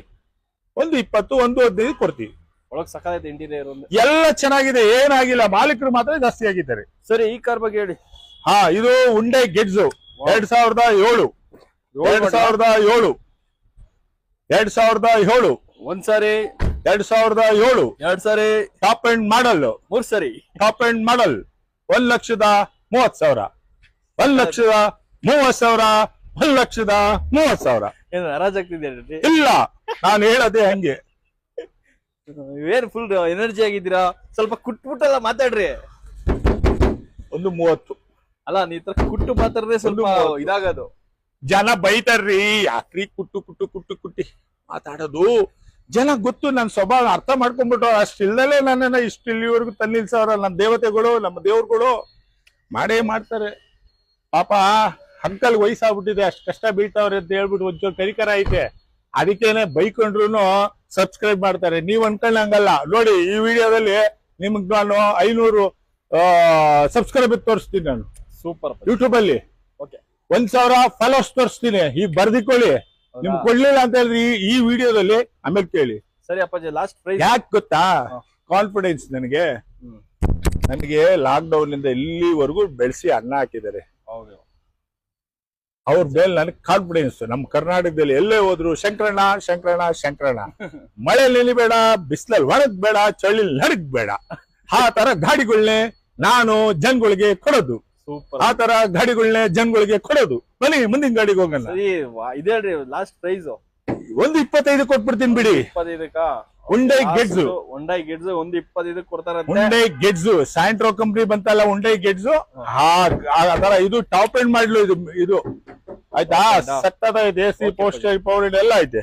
ಒಂದು ಇಪ್ಪತ್ತು ಒಂದು ಹದಿನೈದು ಕೊಡ್ತೀವಿ. ಎಲ್ಲ ಚೆನ್ನಾಗಿದೆ ಏನಾಗಿಲ್ಲ. ಮಾಲೀಕರು ಮಾತ್ರ ಜಾಸ್ತಿ ಆಗಿದ್ದಾರೆ ಸರಿ ಈ ಕಾರ್ ಬಗ್ಗೆ ಹೇಳಿ. ಹಾ ಇದು ಉಂಡೆ ಗೆಡ್ಸು ಎರಡ್ ಸಾವಿರದ ಏಳು. ಎರಡ್ ಸಾವಿರದ ಏಳು. ಎರಡ್ ಸಾವಿರದ ಏಳು. ಒಂದ್ಸರಿ ಎರಡ್ ಸಾವಿರದ ಏಳು. ಎರಡ್ ಸಾರಿ. Top and model. ಮೂರ್ ಸರಿ. Top and model. ಒಂದ್ ಲಕ್ಷದ ಮೂವತ್ ಸಾವಿರ. ಒಂದ್ ಲಕ್ಷದ ಮೂವತ್ ಸಾವಿರ. ಒಂದ್ ಲಕ್ಷದ ಮೂವತ್ ಸಾವಿರ. ಏನು ಇಲ್ಲ. ನಾನು ಹೇಳದೆ ಹಂಗೆ. ಏನ್ ಫುಲ್ ಎನರ್ಜಿ ಆಗಿದ್ದೀರಾ? ಸ್ವಲ್ಪ ಕುಟ್ಬಿಟ್ಟಲ್ಲ ಮಾತಾಡ್ರಿ. ಒಂದು ಮೂವತ್ತು. ಅಲ್ಲ ತರ ಕುಟ್ಟು ಮಾತಾಡ್ರೆ ಸ್ವಲ್ಪ. ಇದಾಗೋದು. ಜನ ಬೈತಾರ್ರಿ ಯಾಕ್ರಿ ಕುಟ್ಟು ಕುಟ್ಟು ಕುಟ್ಟು ಕುಟ್ಟಿ ಮಾತಾಡೋದು? ಜನ ಗೊತ್ತು ನನ್ನ ಸ್ವಭಾವ ಅರ್ಥ ಮಾಡ್ಕೊಂಡ್ಬಿಟ್ಟು ಅಷ್ಟಿಲ್ದಲೇ ನನ್ನನ್ನ ಇಷ್ಟು ಇಲ್ಲಿವರೆಗೂ ತನ್ನಿಲ್ಸವ್ರ ನಮ್ಮ ದೇವತೆಗಳು ನಮ್ಮ ದೇವ್ರುಗಳು ಮಾಡೇ ಮಾಡ್ತಾರೆ. ಪಾಪ ಅಂಕಲ್ ವಯಸ್ಸಾಗ್ಬಿಟ್ಟಿದೆ ಅಷ್ಟು ಕಷ್ಟ ಬೀಳ್ತಾವ್ರೆ ಅಂತ ಹೇಳ್ಬಿಟ್ಟು ಒಂಚೂರು ಕರಿಕರ ಐತೆ. ಅದಕ್ಕೇನೆ ಬೈಕೊಂಡ್ರು ಸಬ್ಸ್ಕ್ರೈಬ್ ಮಾಡ್ತಾರೆ. ನೀವ್ ಅನ್ಕೊಂಡಂಗಲ್ಲ ನೋಡಿ ಈ ವಿಡಿಯೋದಲ್ಲಿ ನಿಮ್ಗೆ ನಾನು ಐನೂರು ಸಬ್ಸ್ಕ್ರೈಬ್ ತೋರಿಸ್ತೀನಿ ನಾನು. ಸೂಪರ್. ಯೂಟ್ಯೂಬ್ ಅಲ್ಲಿ. ಒಂದ್ ಸಾವಿರ ಫಾಲೋಸ್ ತೋರಿಸ್ತೀನಿ. ಈಗ ಬರ್ದಿಕೊಳ್ಳಿ. ನಿಮ್ಗೆ ಕೊಡ್ಲಿಲ್ಲ ಅಂತ ಹೇಳಿದ್ರೆ ಈ ಈ ವಿಡಿಯೋದಲ್ಲಿ ಆಮೇಲೆ ಕೇಳಿ. ಸರಿ ಅಪ್ಪಾಜಿ ಲಾಸ್ಟ್ ಪ್ರೈಸ್ ಯಾಕೆ ಗೊತ್ತಾ? ಕಾನ್ಫಿಡೆನ್ಸ್ ನನಗೆ. ಹ್ಮ್. ನನಗೆ ಲಾಕ್ ಡೌನ್ ಇಂದ ಇಲ್ಲಿವರೆಗೂ ಬೆಳೆಸಿ ಅನ್ನ ಹಾಕಿದ್ದಾರೆ. ಹೌದು. ಅವ್ರ ಮೇಲೆ ನನಗೆ ಕಾನ್ಫಿಡೆನ್ಸ್ ನಮ್ಮ ಕರ್ನಾಟಕದಲ್ಲಿ ಎಲ್ಲೇ ಹೋದ್ರು ಶಂಕರಣ್ಣ ಶಂಕರಣ್ಣ ಶಂಕರಣ್ಣ. ಮಳೆ ನೆನಿಬೇಡ ಬಿಸಿಲಲ್ಲಿ ಒಣಗ್ ಬೇಡ ಚಳಿಲ್ ನಡಗ್ ಬೇಡ. ಆ ತರ ಗಾಡಿಗಳನ್ನೇ ನಾನು ಜನಗಳಿಗೆ ಕೊಡೋದು. ಸೂಪರ್ ಆ ತರ ಗಾಡಿಗಳನ್ನ ಜನಗಳಿಗೆ ಕೊಡೋದು. ಬನ್ನಿ ಮುಂದಿನ ಗಾಡಿಗೆ ಹೋಗಲ್ಲ ಇದೇಳ್ರಿ ಲಾಸ್ಟ್ ಪ್ರೈಸ್ ಒಂದು ಇಪ್ಪತ್ತೈದು ಕೊಟ್ಬಿಡ್ತೀನಿ ಬಿಡಿ. ಇಪ್ಪತ್ತೈದಕ್ಕ? ಉಂಡೈ ಗೆಡ್ಸ್ ಹುಂಡೈ ಗೆಡ್ಸ್ ಒಂದು ಇಪ್ಪತ್ತೈದು ಕೊಡ್ತಾರ ಉಂಡೈ ಗೆಡ್ಸ್ ಸ್ಯಾಂಟ್ರೋ ಕಂಪ್ನಿ ಬಂತಲ್ಲ ಉಂಡೈ ಗೆಡ್ಸ್ ತರ ಇದು ಟಾಪ್ ಎಂಡ್ ಮಾಡ್ಲು ಇದು ಇದು. ಆಯ್ತಾ? ಸಕ್ಕತ್ತಾಗೈತೆ ಎ ಸಿ ಪೋಸ್ಟರ್ ಪವರ್ ಎಲ್ಲ ಐತೆ.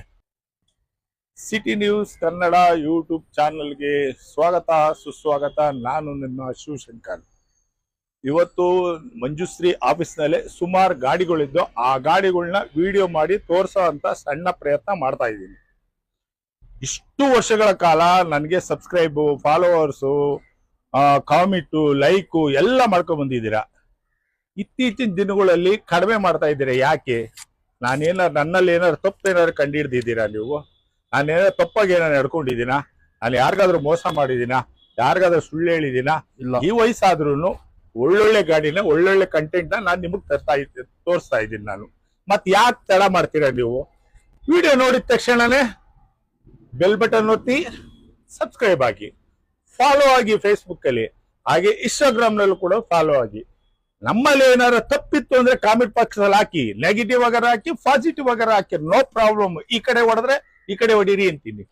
ಸಿಟಿ ನ್ಯೂಸ್ ಕನ್ನಡ ಯೂಟ್ಯೂಬ್ ಚಾನಲ್ಗೆ ಸ್ವಾಗತ ಸುಸ್ವಾಗತ. ನಾನು ನಿಮ್ಮ ಶಿವಶಂಕರ್. ಇವತ್ತು ಮಂಜುಶ್ರೀ ಆಫೀಸ್ನಲ್ಲೇ ಸುಮಾರು ಗಾಡಿಗಳಿದ್ದು ಆ ಗಾಡಿಗಳನ್ನ ವಿಡಿಯೋ ಮಾಡಿ ತೋರಿಸೋ ಅಂತ ಸಣ್ಣ ಪ್ರಯತ್ನ ಮಾಡ್ತಾ ಇದ್ದೀನಿ. ಇಷ್ಟು ವರ್ಷಗಳ ಕಾಲ ನನಗೆ ಸಬ್ಸ್ಕ್ರೈಬು ಫಾಲೋವರ್ಸು ಕಾಮೆಂಟು ಲೈಕು ಎಲ್ಲ ಮಾಡ್ಕೊಂಡು ಬಂದಿದ್ದೀರಾ? ಇತ್ತೀಚಿನ ದಿನಗಳಲ್ಲಿ ಕಡಿಮೆ ಮಾಡ್ತಾ ಇದ್ದೀರಾ ಯಾಕೆ? ನಾನೇನಾರು ನನ್ನಲ್ಲಿ ಏನಾದ್ರು ತಪ್ಪು ಏನಾದ್ರು ಕಂಡಿಡ್ದಿದ್ದೀರಾ ನೀವು? ನಾನೇನಾದ್ರು ತಪ್ಪಾಗಿ ಏನಾರು ನಡ್ಕೊಂಡಿದ್ದೀನಾ ನಾನು ಯಾರಿಗಾದ್ರೂ ಮೋಸ ಮಾಡಿದ್ದೀನಾ? ಯಾರಿಗಾದ್ರೂ ಸುಳ್ಳು ಹೇಳಿದ್ದೀನಾ? ಇಲ್ಲ. ಈ ವಯಸ್ಸಾದ್ರೂ ಒಳ್ಳೊಳ್ಳೆ ಗಾಡಿನ, ಒಳ್ಳೊಳ್ಳೆ ಕಂಟೆಂಟ್ ನಾನು ನಿಮಗೆ ತರ್ತಾ ತೋರಿಸ್ತಾ ಇದ್ದೀನಿ ನಾನು. ಮತ್ತೆ ಯಾಕೆ ತಡ ಮಾಡ್ತೀರಾ ನೀವು? ವಿಡಿಯೋ ನೋಡಿದ ತಕ್ಷಣನೇ ಬೆಲ್ ಬಟನ್ ಒತ್ತಿ ಸಬ್ಸ್ಕ್ರೈಬ್ ಆಗಿ. ಫಾಲೋ ಆಗಿ ಫೇಸ್ಬುಕ್ ಅಲ್ಲಿ. ಹಾಗೆ ಇನ್ಸ್ಟಾಗ್ರಾಮ್ ನಲ್ಲೂ ಕೂಡ ಫಾಲೋ ಆಗಿ. ನಮ್ಮಲ್ಲಿ ಏನಾದ್ರು ತಪ್ಪಿತ್ತು ಅಂದ್ರೆ ಕಾಮೆಂಟ್ ಬಾಕ್ಸ್ ಹಾಕಿ. ನೆಗೆಟಿವ್ ಆಗರ ಹಾಕಿ ಪಾಸಿಟಿವ್ ಆಗರ ಹಾಕಿ. ನೋ ಪ್ರಾಬ್ಲಮ್ ಈ ಕಡೆ ಹೊಡೆದ್ರೆ ಈ ಕಡೆ ಹೊಡೀರಿ ಅಂತೀನಿ.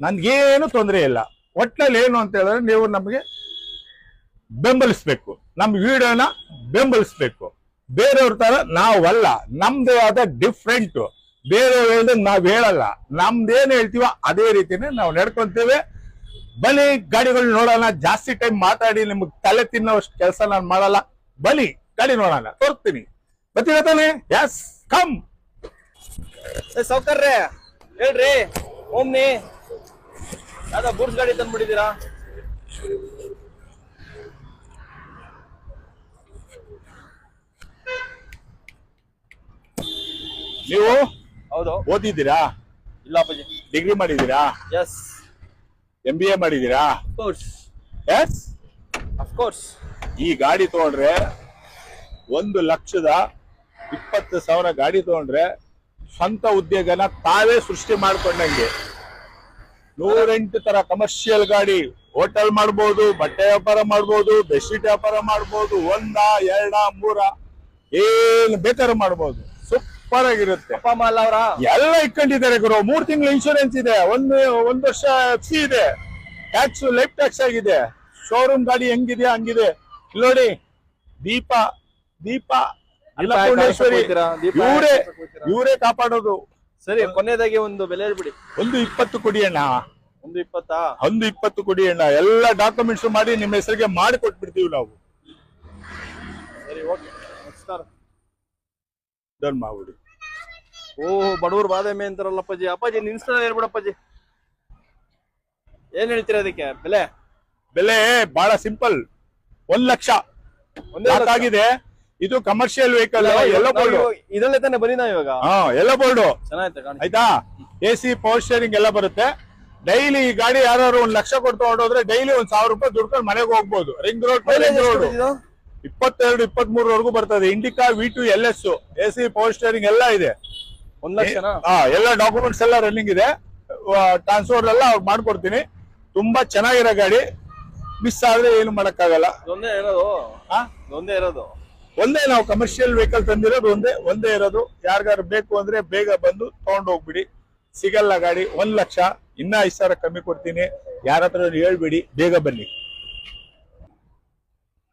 ನನ್ಗೇನು ತೊಂದರೆ ಇಲ್ಲ. ಒಟ್ನಲ್ಲಿ ಏನು ಅಂತ ಹೇಳಿದ್ರೆ ನೀವು ನಮಗೆ ಬೆಂಬಲಿಸ್ಬೇಕು. ನಮ್ಮ ವಿಡಿಯೋನ ಬೆಂಬಲಿಸ್ಬೇಕು. ಬೇರೆಯವ್ರ ತರ ನಾವಲ್ಲ, ನಮ್ದೇ ಆದ ಡಿಫ್ರೆಂಟ್ ಬೇರೆಯವ್ರು ಹೇಳ್ದಂಗೆ ನಾವ್ ಹೇಳಲ್ಲ. ನಮ್ದೇನ್ ಹೇಳ್ತೀವ ಅದೇ ರೀತಿನೇ ನಾವು ನಡ್ಕೊಂತೇವೆ. ಬಲಿ ಗಾಡಿಗಳು ನೋಡೋಣ. ಜಾಸ್ತಿ ಟೈಮ್ ಮಾತಾಡಿ, ನಿಮ್ಗೆ ತಲೆ ತಿನ್ನೋಷ್ಟು ಕೆಲಸ ನಾನು ಮಾಡಲ್ಲ. ಬಲಿ ಗಾಡಿ ನೋಡೋಣ. ತೋರ್ತೀನಿ ಬರ್ತೀರಾ ತಾನೆ? ಎಸ್ ಕಮ್ ಸೌಕರ್ಯ ಹೇಳ್ರಿ, ಓಮ್ನಿ. ಯಾವ್ದೋ ಗುಡ್ಸ್ ಗಾಡಿ ತಂದ್ಬಿಟ್ಟಿದ್ದೀರಾ? ನೀವು? ಹೌದು. ಓದಿದ್ದೀರಾ? ಇಲ್ಲ ಅಪ್ಪಾಜಿ. ಡಿಗ್ರಿ ಮಾಡಿದ್ದೀರಾ? ಎಸ್ ಎಂ ಬಿ ಎ ಮಾಡಿದ್ದೀರಾ? ಕೋರ್ಸ್ ಎಸ್ ಅಫ್ಕೋರ್ಸ್ ಈ ಗಾಡಿ ತಗೊಂಡ್ರೆ ಒಂದು ಲಕ್ಷದ ಇಪ್ಪತ್ತು ಸಾವಿರ ಗಾಡಿ ತಗೊಂಡ್ರೆ ಸ್ವಂತ ಉದ್ಯೋಗನ ತಾವೇ ಸೃಷ್ಟಿ ಮಾಡ್ಕೊಂಡಂಗೆ. ನೂರೆಂಟು ತರ ಕಮರ್ಷಿಯಲ್ ಗಾಡಿ. ಹೋಟೆಲ್ ಮಾಡ್ಬೋದು ಬಟ್ಟೆ ವ್ಯಾಪಾರ ಮಾಡ್ಬೋದು ಬೆಡ್ಶೀಟ್ ವ್ಯಾಪಾರ ಮಾಡ್ಬೋದು ಒಂದ ಎರಡ ಮೂರ ಏನ್ ಬೇಕಾದ್ರೂ ಮಾಡ್ಬೋದು. ಸೂಪರ್ ಆಗಿರುತ್ತೆ ಅಪ್ಪ ಅಮ್ಮ ಅಲ್ಲ ಅವರ? ಎಲ್ಲ ಇಟ್ಕೊಂಡಿದ್ದಾರೆ ಗುರು. ಮೂರ್ ತಿಂಗಳು ಇನ್ಶೂರೆನ್ಸ್ ಇದೆ. ಒಂದು ಒಂದ್ ವರ್ಷ ಎಫ್ ಸಿ ಇದೆ. ಟ್ಯಾಕ್ಸ್ ಲೈಫ್ ಟ್ಯಾಕ್ಸ್ ಆಗಿದೆ. ಶೋರೂಮ್ ಗಾಡಿ ಹೆಂಗಿದೆ ಹಂಗಿದೆ. ಇಲ್ಲಿ ನೋಡಿ ದೀಪ ದೀಪ ಅನ್ನಪೂರ್ಣೇಶ್ವರಿ. ಇವರೇ ಇವರೇ ಕಾಪಾಡೋದು. ಸರಿ ಕೊನೆಯದಾಗಿ ಒಂದು ಬೆಲೆ ಬಿಡಿ ಒಂದು ಇಪ್ಪತ್ತು ಕೊಡಿ ಅಣ್ಣ. ಒಂದು ಇಪ್ಪತ್ತಾ? ಒಂದು ಇಪ್ಪತ್ತು ಕೊಡಿ ಅಣ್ಣ. ಎಲ್ಲ ಡಾಕ್ಯುಮೆಂಟ್ಸ್ ಮಾಡಿ ನಿಮ್ಮ ಹೆಸರಿಗೆ ಮಾಡಿ ಕೊಟ್ಬಿಡ್ತೀವಿ ನಾವು. ಸರಿ ಓಕೆ. ನಮಸ್ಕಾರ. ಡನ್ ಮಾಡ್ಬಿಡಿ. ಓಹ್ ಬಡವ್ರ ಬಾದಾಮಿ ಅಂತಾರಲ್ಲ ಅಪ್ಪಾಜಿ. ಅಪ್ಪಾಜಿ ನಿನ್ಸ್ತಾ ಹೇಳ್ಬಿಡಪ್ಪಾಜಿ ಏನ್ ಹೇಳ್ತೀರ ಅದಕ್ಕೆ? ಬೆಲೆ? ಬೆಲೆ ಬಹಳ ಸಿಂಪಲ್. ಒಂದ್ ಲಕ್ಷ. ಒಂದೇ ಲಕ್ಷ? ಆಗಿದೆ. ಇದು ಕಮರ್ಷಿಯಲ್ ವೆಹಿಕಲ್ ಎಲ್ಲೋ ಬೋರ್ಡ್ ಇದರಲ್ಲೇ ತಾನೇ ಬರೀ ನಾವ್ ಇವಾಗ? ಹಾ ಎಲ್ಲೋ ಬೋರ್ಡ್ ಆಯ್ತಾ? ಎ ಸಿ ಪವರ್ ಸ್ಟೇರಿಂಗ್ ಎಲ್ಲ ಬರುತ್ತೆ. ಡೈಲಿ ಈ ಗಾಡಿ ಯಾರು ಒಂದ್ ಲಕ್ಷ ಕೊಟ್ಟು ಹೊರಡೋದ್ರೆ ಡೈಲಿ ಒಂದ್ ಸಾವಿರ ರೂಪಾಯಿ ದುಡ್ಕೊಂಡು ಮನೆಗೆ ಹೋಗ್ಬೋದು. ರಿಂಗ್ ರೋಡ್ ರಿಂಗ್ ರೋಡ್ ಇಪ್ಪತ್ತೆರಡು ಇಪ್ಪತ್ಮೂರವರೆಗೂ ಬರ್ತದೆ. Indica V two L S AC C power steering ಎಲ್ಲ ಇದೆ. ಒಂದ್ ಲಕ್ಷನಾ? ಎಲ್ಲ ಡಾಕ್ಯುಮೆಂಟ್ಸ್ ಎಲ್ಲ ರನ್ನಿಂಗ್ ಇದೆ. ಟ್ರಾನ್ಸ್ಫೋರ್ ಎಲ್ಲ ಮಾಡ್ಕೊಡ್ತೀನಿ. ತುಂಬಾ ಚೆನ್ನಾಗಿರೋ ಗಾಡಿ. ಮಿಸ್ ಆದ್ರೆ ಏನು ಮಾಡಕ್ಕಾಗಲ್ಲ. ಒಂದೇ ಇರೋದು? ಇದೊಂದೇ ಇರೋದು? ಒಂದೇ ನಾವು ಕಮರ್ಷಿಯಲ್ ವೆಹಿಕಲ್ ತಂದಿರೋದು ಒಂದೇ ಒಂದೇ ಇರೋದು. ಯಾರಿಗಾರು ಬೇಕು ಅಂದ್ರೆ ಬೇಗ ಬಂದು ತಗೊಂಡು ಹೋಗ್ಬಿಡಿ ಸಿಗಲ್ಲ ಗಾಡಿ ಒಂದ್ ಲಕ್ಷ. ಇನ್ನ ಐದು ಸಾವಿರ ಕಮ್ಮಿ ಕೊಡ್ತೀನಿ. ಯಾರ ಹತ್ರ ಹೇಳ್ಬಿಡಿ ಬೇಗ ಬನ್ನಿ.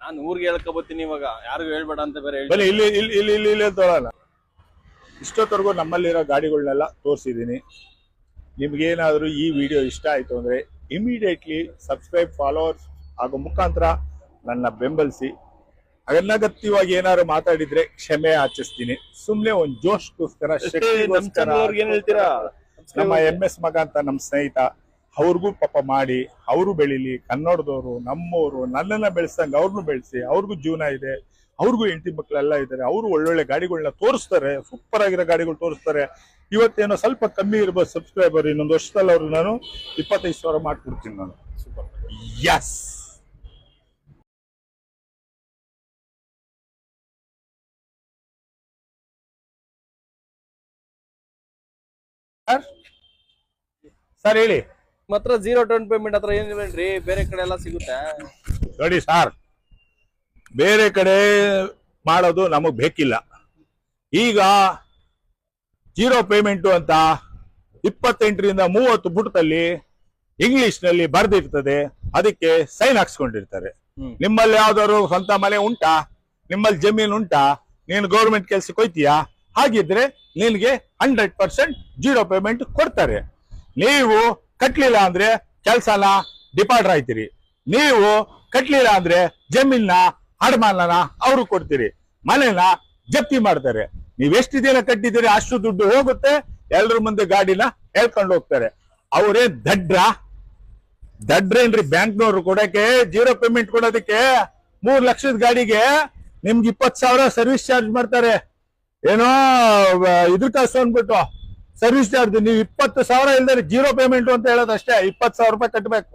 ನಾನು ಊರಿಗೆ ಹೇಳ್ಕೊಬತ್ತೀನಿ ಇವಾಗ. ಯಾರಿಗೂ ಹೇಳ್ಬೇಡ ಅಂತ ಬೇರೆ ಇಲ್ಲಿ ಇಲ್ಲಿ ಇಲ್ಲಿ ಇಲ್ಲಿ ಇಲ್ಲಿ ತೊಗೊಳಲ್ಲ ಇಷ್ಟೊತ್ತವರೆಗೂ ನಮ್ಮಲ್ಲಿರೋ ಗಾಡಿಗಳನ್ನೆಲ್ಲ ತೋರಿಸಿದ್ದೀನಿ. ನಿಮಗೇನಾದರೂ ಈ ವಿಡಿಯೋ ಇಷ್ಟ ಆಯ್ತು ಅಂದ್ರೆ ಇಮಿಡಿಯೇಟ್ಲಿ ಸಬ್ಸ್ಕ್ರೈಬ್ ಫಾಲೋವರ್ಸ್ ಆಗೋ ಮುಖಾಂತರ ನನ್ನ ಬೆಂಬಲಿಸಿ. ಅನಗತ್ಯವಾಗಿ ಏನಾದ್ರು ಮಾತಾಡಿದ್ರೆ ಕ್ಷಮೆ ಆಚರಿಸ್ತೀನಿ. ಸುಮ್ನೆ ಒಂದ್ ಜೋಶ್ಗೋಸ್ಕರ ನಮ್ಮ ಎಂ ಎಸ್ ಮಗ ಅಂತ ನಮ್ಮ ಸ್ನೇಹಿತ ಅವ್ರಿಗೂ ಪಾಪ ಮಾಡಿ ಅವರು ಬೆಳಿಲಿ ಕನ್ನಡದವರು ನಮ್ಮವರು ನನ್ನನ್ನ ಬೆಳೆಸಂಗ ಅವ್ರನ್ನೂ ಬೆಳೆಸಿ ಅವ್ರಿಗೂ ಜೀವನ ಇದೆ. ಅವ್ರಿಗೂ ಹೆಂಡತಿ ಮಕ್ಕಳೆಲ್ಲ ಇದ್ದಾರೆ ಅವರು ಒಳ್ಳೊಳ್ಳೆ ಗಾಡಿಗಳನ್ನ ತೋರಿಸ್ತಾರೆ ಸೂಪರ್ ಆಗಿರೋ ಗಾಡಿಗಳು ತೋರಿಸ್ತಾರೆ. ಇವತ್ತೇನೋ ಸ್ವಲ್ಪ ಕಮ್ಮಿ ಇರ್ಬೋದು ಸಬ್ಸ್ಕ್ರೈಬರ್ ಇನ್ನೊಂದು ವರ್ಷದಲ್ಲಿ ಅವ್ರು ನಾನು ಇಪ್ಪತ್ತೈದು ಸಾವಿರ ಮಾಡ್ಕೊಡ್ತೀನಿ ನಾನು. ಸೂಪರ್ ಎಸ್ ಸರ್ ಹೇಳಿ. ಮಾತ್ರ ಜೀರೋ ಡೌನ್ ಪೇಮೆಂಟ್ ಹತ್ರ ಬೇರೆ ಕಡೆ ಎಲ್ಲ ಸಿಗುತ್ತೆ. ನೋಡಿ ಸಾರ್ ಬೇರೆ ಕಡೆ ಮಾಡೋದು ನಮಗೆ ಬೇಕಿಲ್ಲ. ಈಗ ಜೀರೋ ಪೇಮೆಂಟ್ ಅಂತ ಇಪ್ಪತ್ತೆಂಟರಿಂದ ಮೂವತ್ತು ಪುಟದಲ್ಲಿ ಇಂಗ್ಲಿಷ್ನಲ್ಲಿ ಬರ್ದಿರ್ತದೆ. ಅದಕ್ಕೆ ಸೈನ್ ಹಾಕ್ಸ್ಕೊಂಡಿರ್ತಾರೆ. ನಿಮ್ಮಲ್ಲಿ ಯಾವ್ದಾದ್ರು ಸ್ವಂತ ಮನೆ ಉಂಟಾ? ನಿಮ್ಮಲ್ಲಿ ಜಮೀನು ಉಂಟಾ? ನೀನು ಗೌರ್ಮೆಂಟ್ ಕೆಲ್ಸಕ್ಕೆ ಹೋಯ್ತೀಯಾ? ಹಾಗಿದ್ರೆ ನಿನ್ಗೆ ಹಂಡ್ರೆಡ್ ಪರ್ಸೆಂಟ್ ಜೀರೋ ಪೇಮೆಂಟ್ ಕೊಡ್ತಾರೆ. ನೀವು ಕಟ್ಟಲಿಲ್ಲ ಅಂದ್ರೆ ಕೆಲಸನ ಡಿಪಾರ್ಟ್ ಆಯ್ತೀರಿ. ನೀವು ಕಟ್ಟಲಿಲ್ಲ ಅಂದ್ರೆ ಜಮೀನ ಅಡಮಾನನ ಅವರು ಕೊಡ್ತೀರಿ. ಮನೆನ ಜಪ್ತಿ ಮಾಡ್ತಾರೆ. ನೀವ್ ಎಷ್ಟು ದಿನ ಕಟ್ಟಿದ್ದೀರಿ, ಅಷ್ಟು ದುಡ್ಡು ಹೋಗುತ್ತೆ, ಎಲ್ರ ಮುಂದೆ ಗಾಡಿನ ಹೇಳ್ಕೊಂಡು ಹೋಗ್ತಾರೆ. ಅವರೇ ದಡ್ರ. ದಡ್ರೇನ್ರಿ ಬ್ಯಾಂಕ್ನವ್ರು ಕೊಡಕ್ಕೆ, ಜೀರೋ ಪೇಮೆಂಟ್ ಕೊಡೋದಕ್ಕೆ ಮೂರ್ ಲಕ್ಷದ ಗಾಡಿಗೆ ನಿಮ್ಗೆ ಇಪ್ಪತ್ ಸಾವಿರ ಸರ್ವಿಸ್ ಚಾರ್ಜ್ ಮಾಡ್ತಾರೆ. ಏನೋ ಇದ್ರ ಕಾಸು ಅಂದ್ಬಿಟ್ಟು ಸರ್ವಿಸ್ ಚಾರ್ಜ್, ನೀವು ಇಪ್ಪತ್ತು ಸಾವಿರ ಇಲ್ದರೆ ಜೀರೋ ಪೇಮೆಂಟ್ ಅಂತ ಹೇಳೋದು ಅಷ್ಟೇ. ಇಪ್ಪತ್ತು ಸಾವಿರ ರೂಪಾಯಿ ಕಟ್ಟಬೇಕು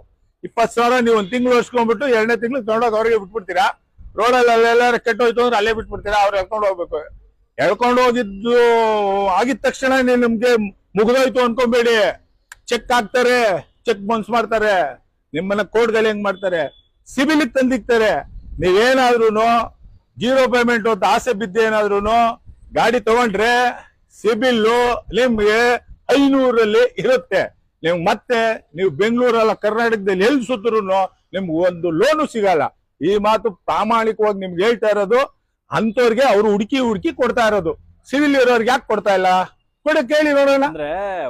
ಇಪ್ಪತ್ತು ಸಾವಿರ ನೀವು ಒಂದ್ ತಿಂಗಳು ವರ್ಷಕೊಂಡ್ಬಿಟ್ಟು ಎರಡನೇ ತಿಂಗಳು ತಗೊಂಡೋಗಿ ಅವ್ರಿಗೆ ಬಿಟ್ಬಿಡ್ತೀರಾ? ರೋಡಲ್ಲಿ ಅಲ್ಲೆಲ್ಲಾರು ಕೆಟ್ಟೋಯ್ತು ಅಂದ್ರೆ ಅಲ್ಲೇ ಬಿಟ್ಬಿಡ್ತೀರಾ? ಅವ್ರು ಎಳ್ಕೊಂಡು ಹೋಗ್ಬೇಕು. ಎಳ್ಕೊಂಡು ಹೋಗಿದ್ದು ಆಗಿದ ತಕ್ಷಣ ನಿಮ್ಗೆ ಮುಗಿದೋಯ್ತು ಅನ್ಕೊಂಬೇಡಿ. ಚೆಕ್ ಹಾಕ್ತಾರೆ ಚೆಕ್ ಬೌನ್ಸ್ ಮಾಡ್ತಾರೆ. ನಿಮ್ಮನ್ನ ಕೋರ್ಟ್ಗಳು ಹೆಂಗ್ ಮಾಡ್ತಾರೆ? ಸಿಬಿಲ್ ತಂದಿಕ್ತಾರೆ. ನೀವೇನಾದ್ರೂ ಜೀರೋ ಪೇಮೆಂಟ್ ಅಂತ ಆಸೆ ಬಿದ್ದೇನಾದ್ರೂ ಗಾಡಿ ತಗೊಂಡ್ರೆ ಸಿಬಿಲ್ಲು ನಿಮ್ಗೆ ಐನೂರಲ್ಲಿ ಇರುತ್ತೆ. ನೀವು ಮತ್ತೆ ನೀವು ಬೆಂಗಳೂರಲ್ಲ ಕರ್ನಾಟಕದಲ್ಲಿ ಎಲ್ಲಿ ಸುತ್ತರೂ ನಿಮ್ಗೆ ಒಂದು ಲೋನು ಸಿಗಲ್ಲ. ಈ ಮಾತು ಪ್ರಾಮಾಣಿಕವಾಗಿ ನಿಮ್ಗೆ ಹೇಳ್ತಾ ಇರೋದು ಅಂತವ್ರಿಗೆ ಅವ್ರು ಹುಡುಕಿ ಹುಡುಕಿ ಕೊಡ್ತಾ ಇರೋದು. ಸಿವಿಲ್ ಇರೋರ್ಗೆ ಯಾಕೆ ಕೊಡ್ತಾ ಇಲ್ಲ? ಕೊಡ ಕೇಳಿ ನೋಡೋಣ. ಅಂದ್ರೆ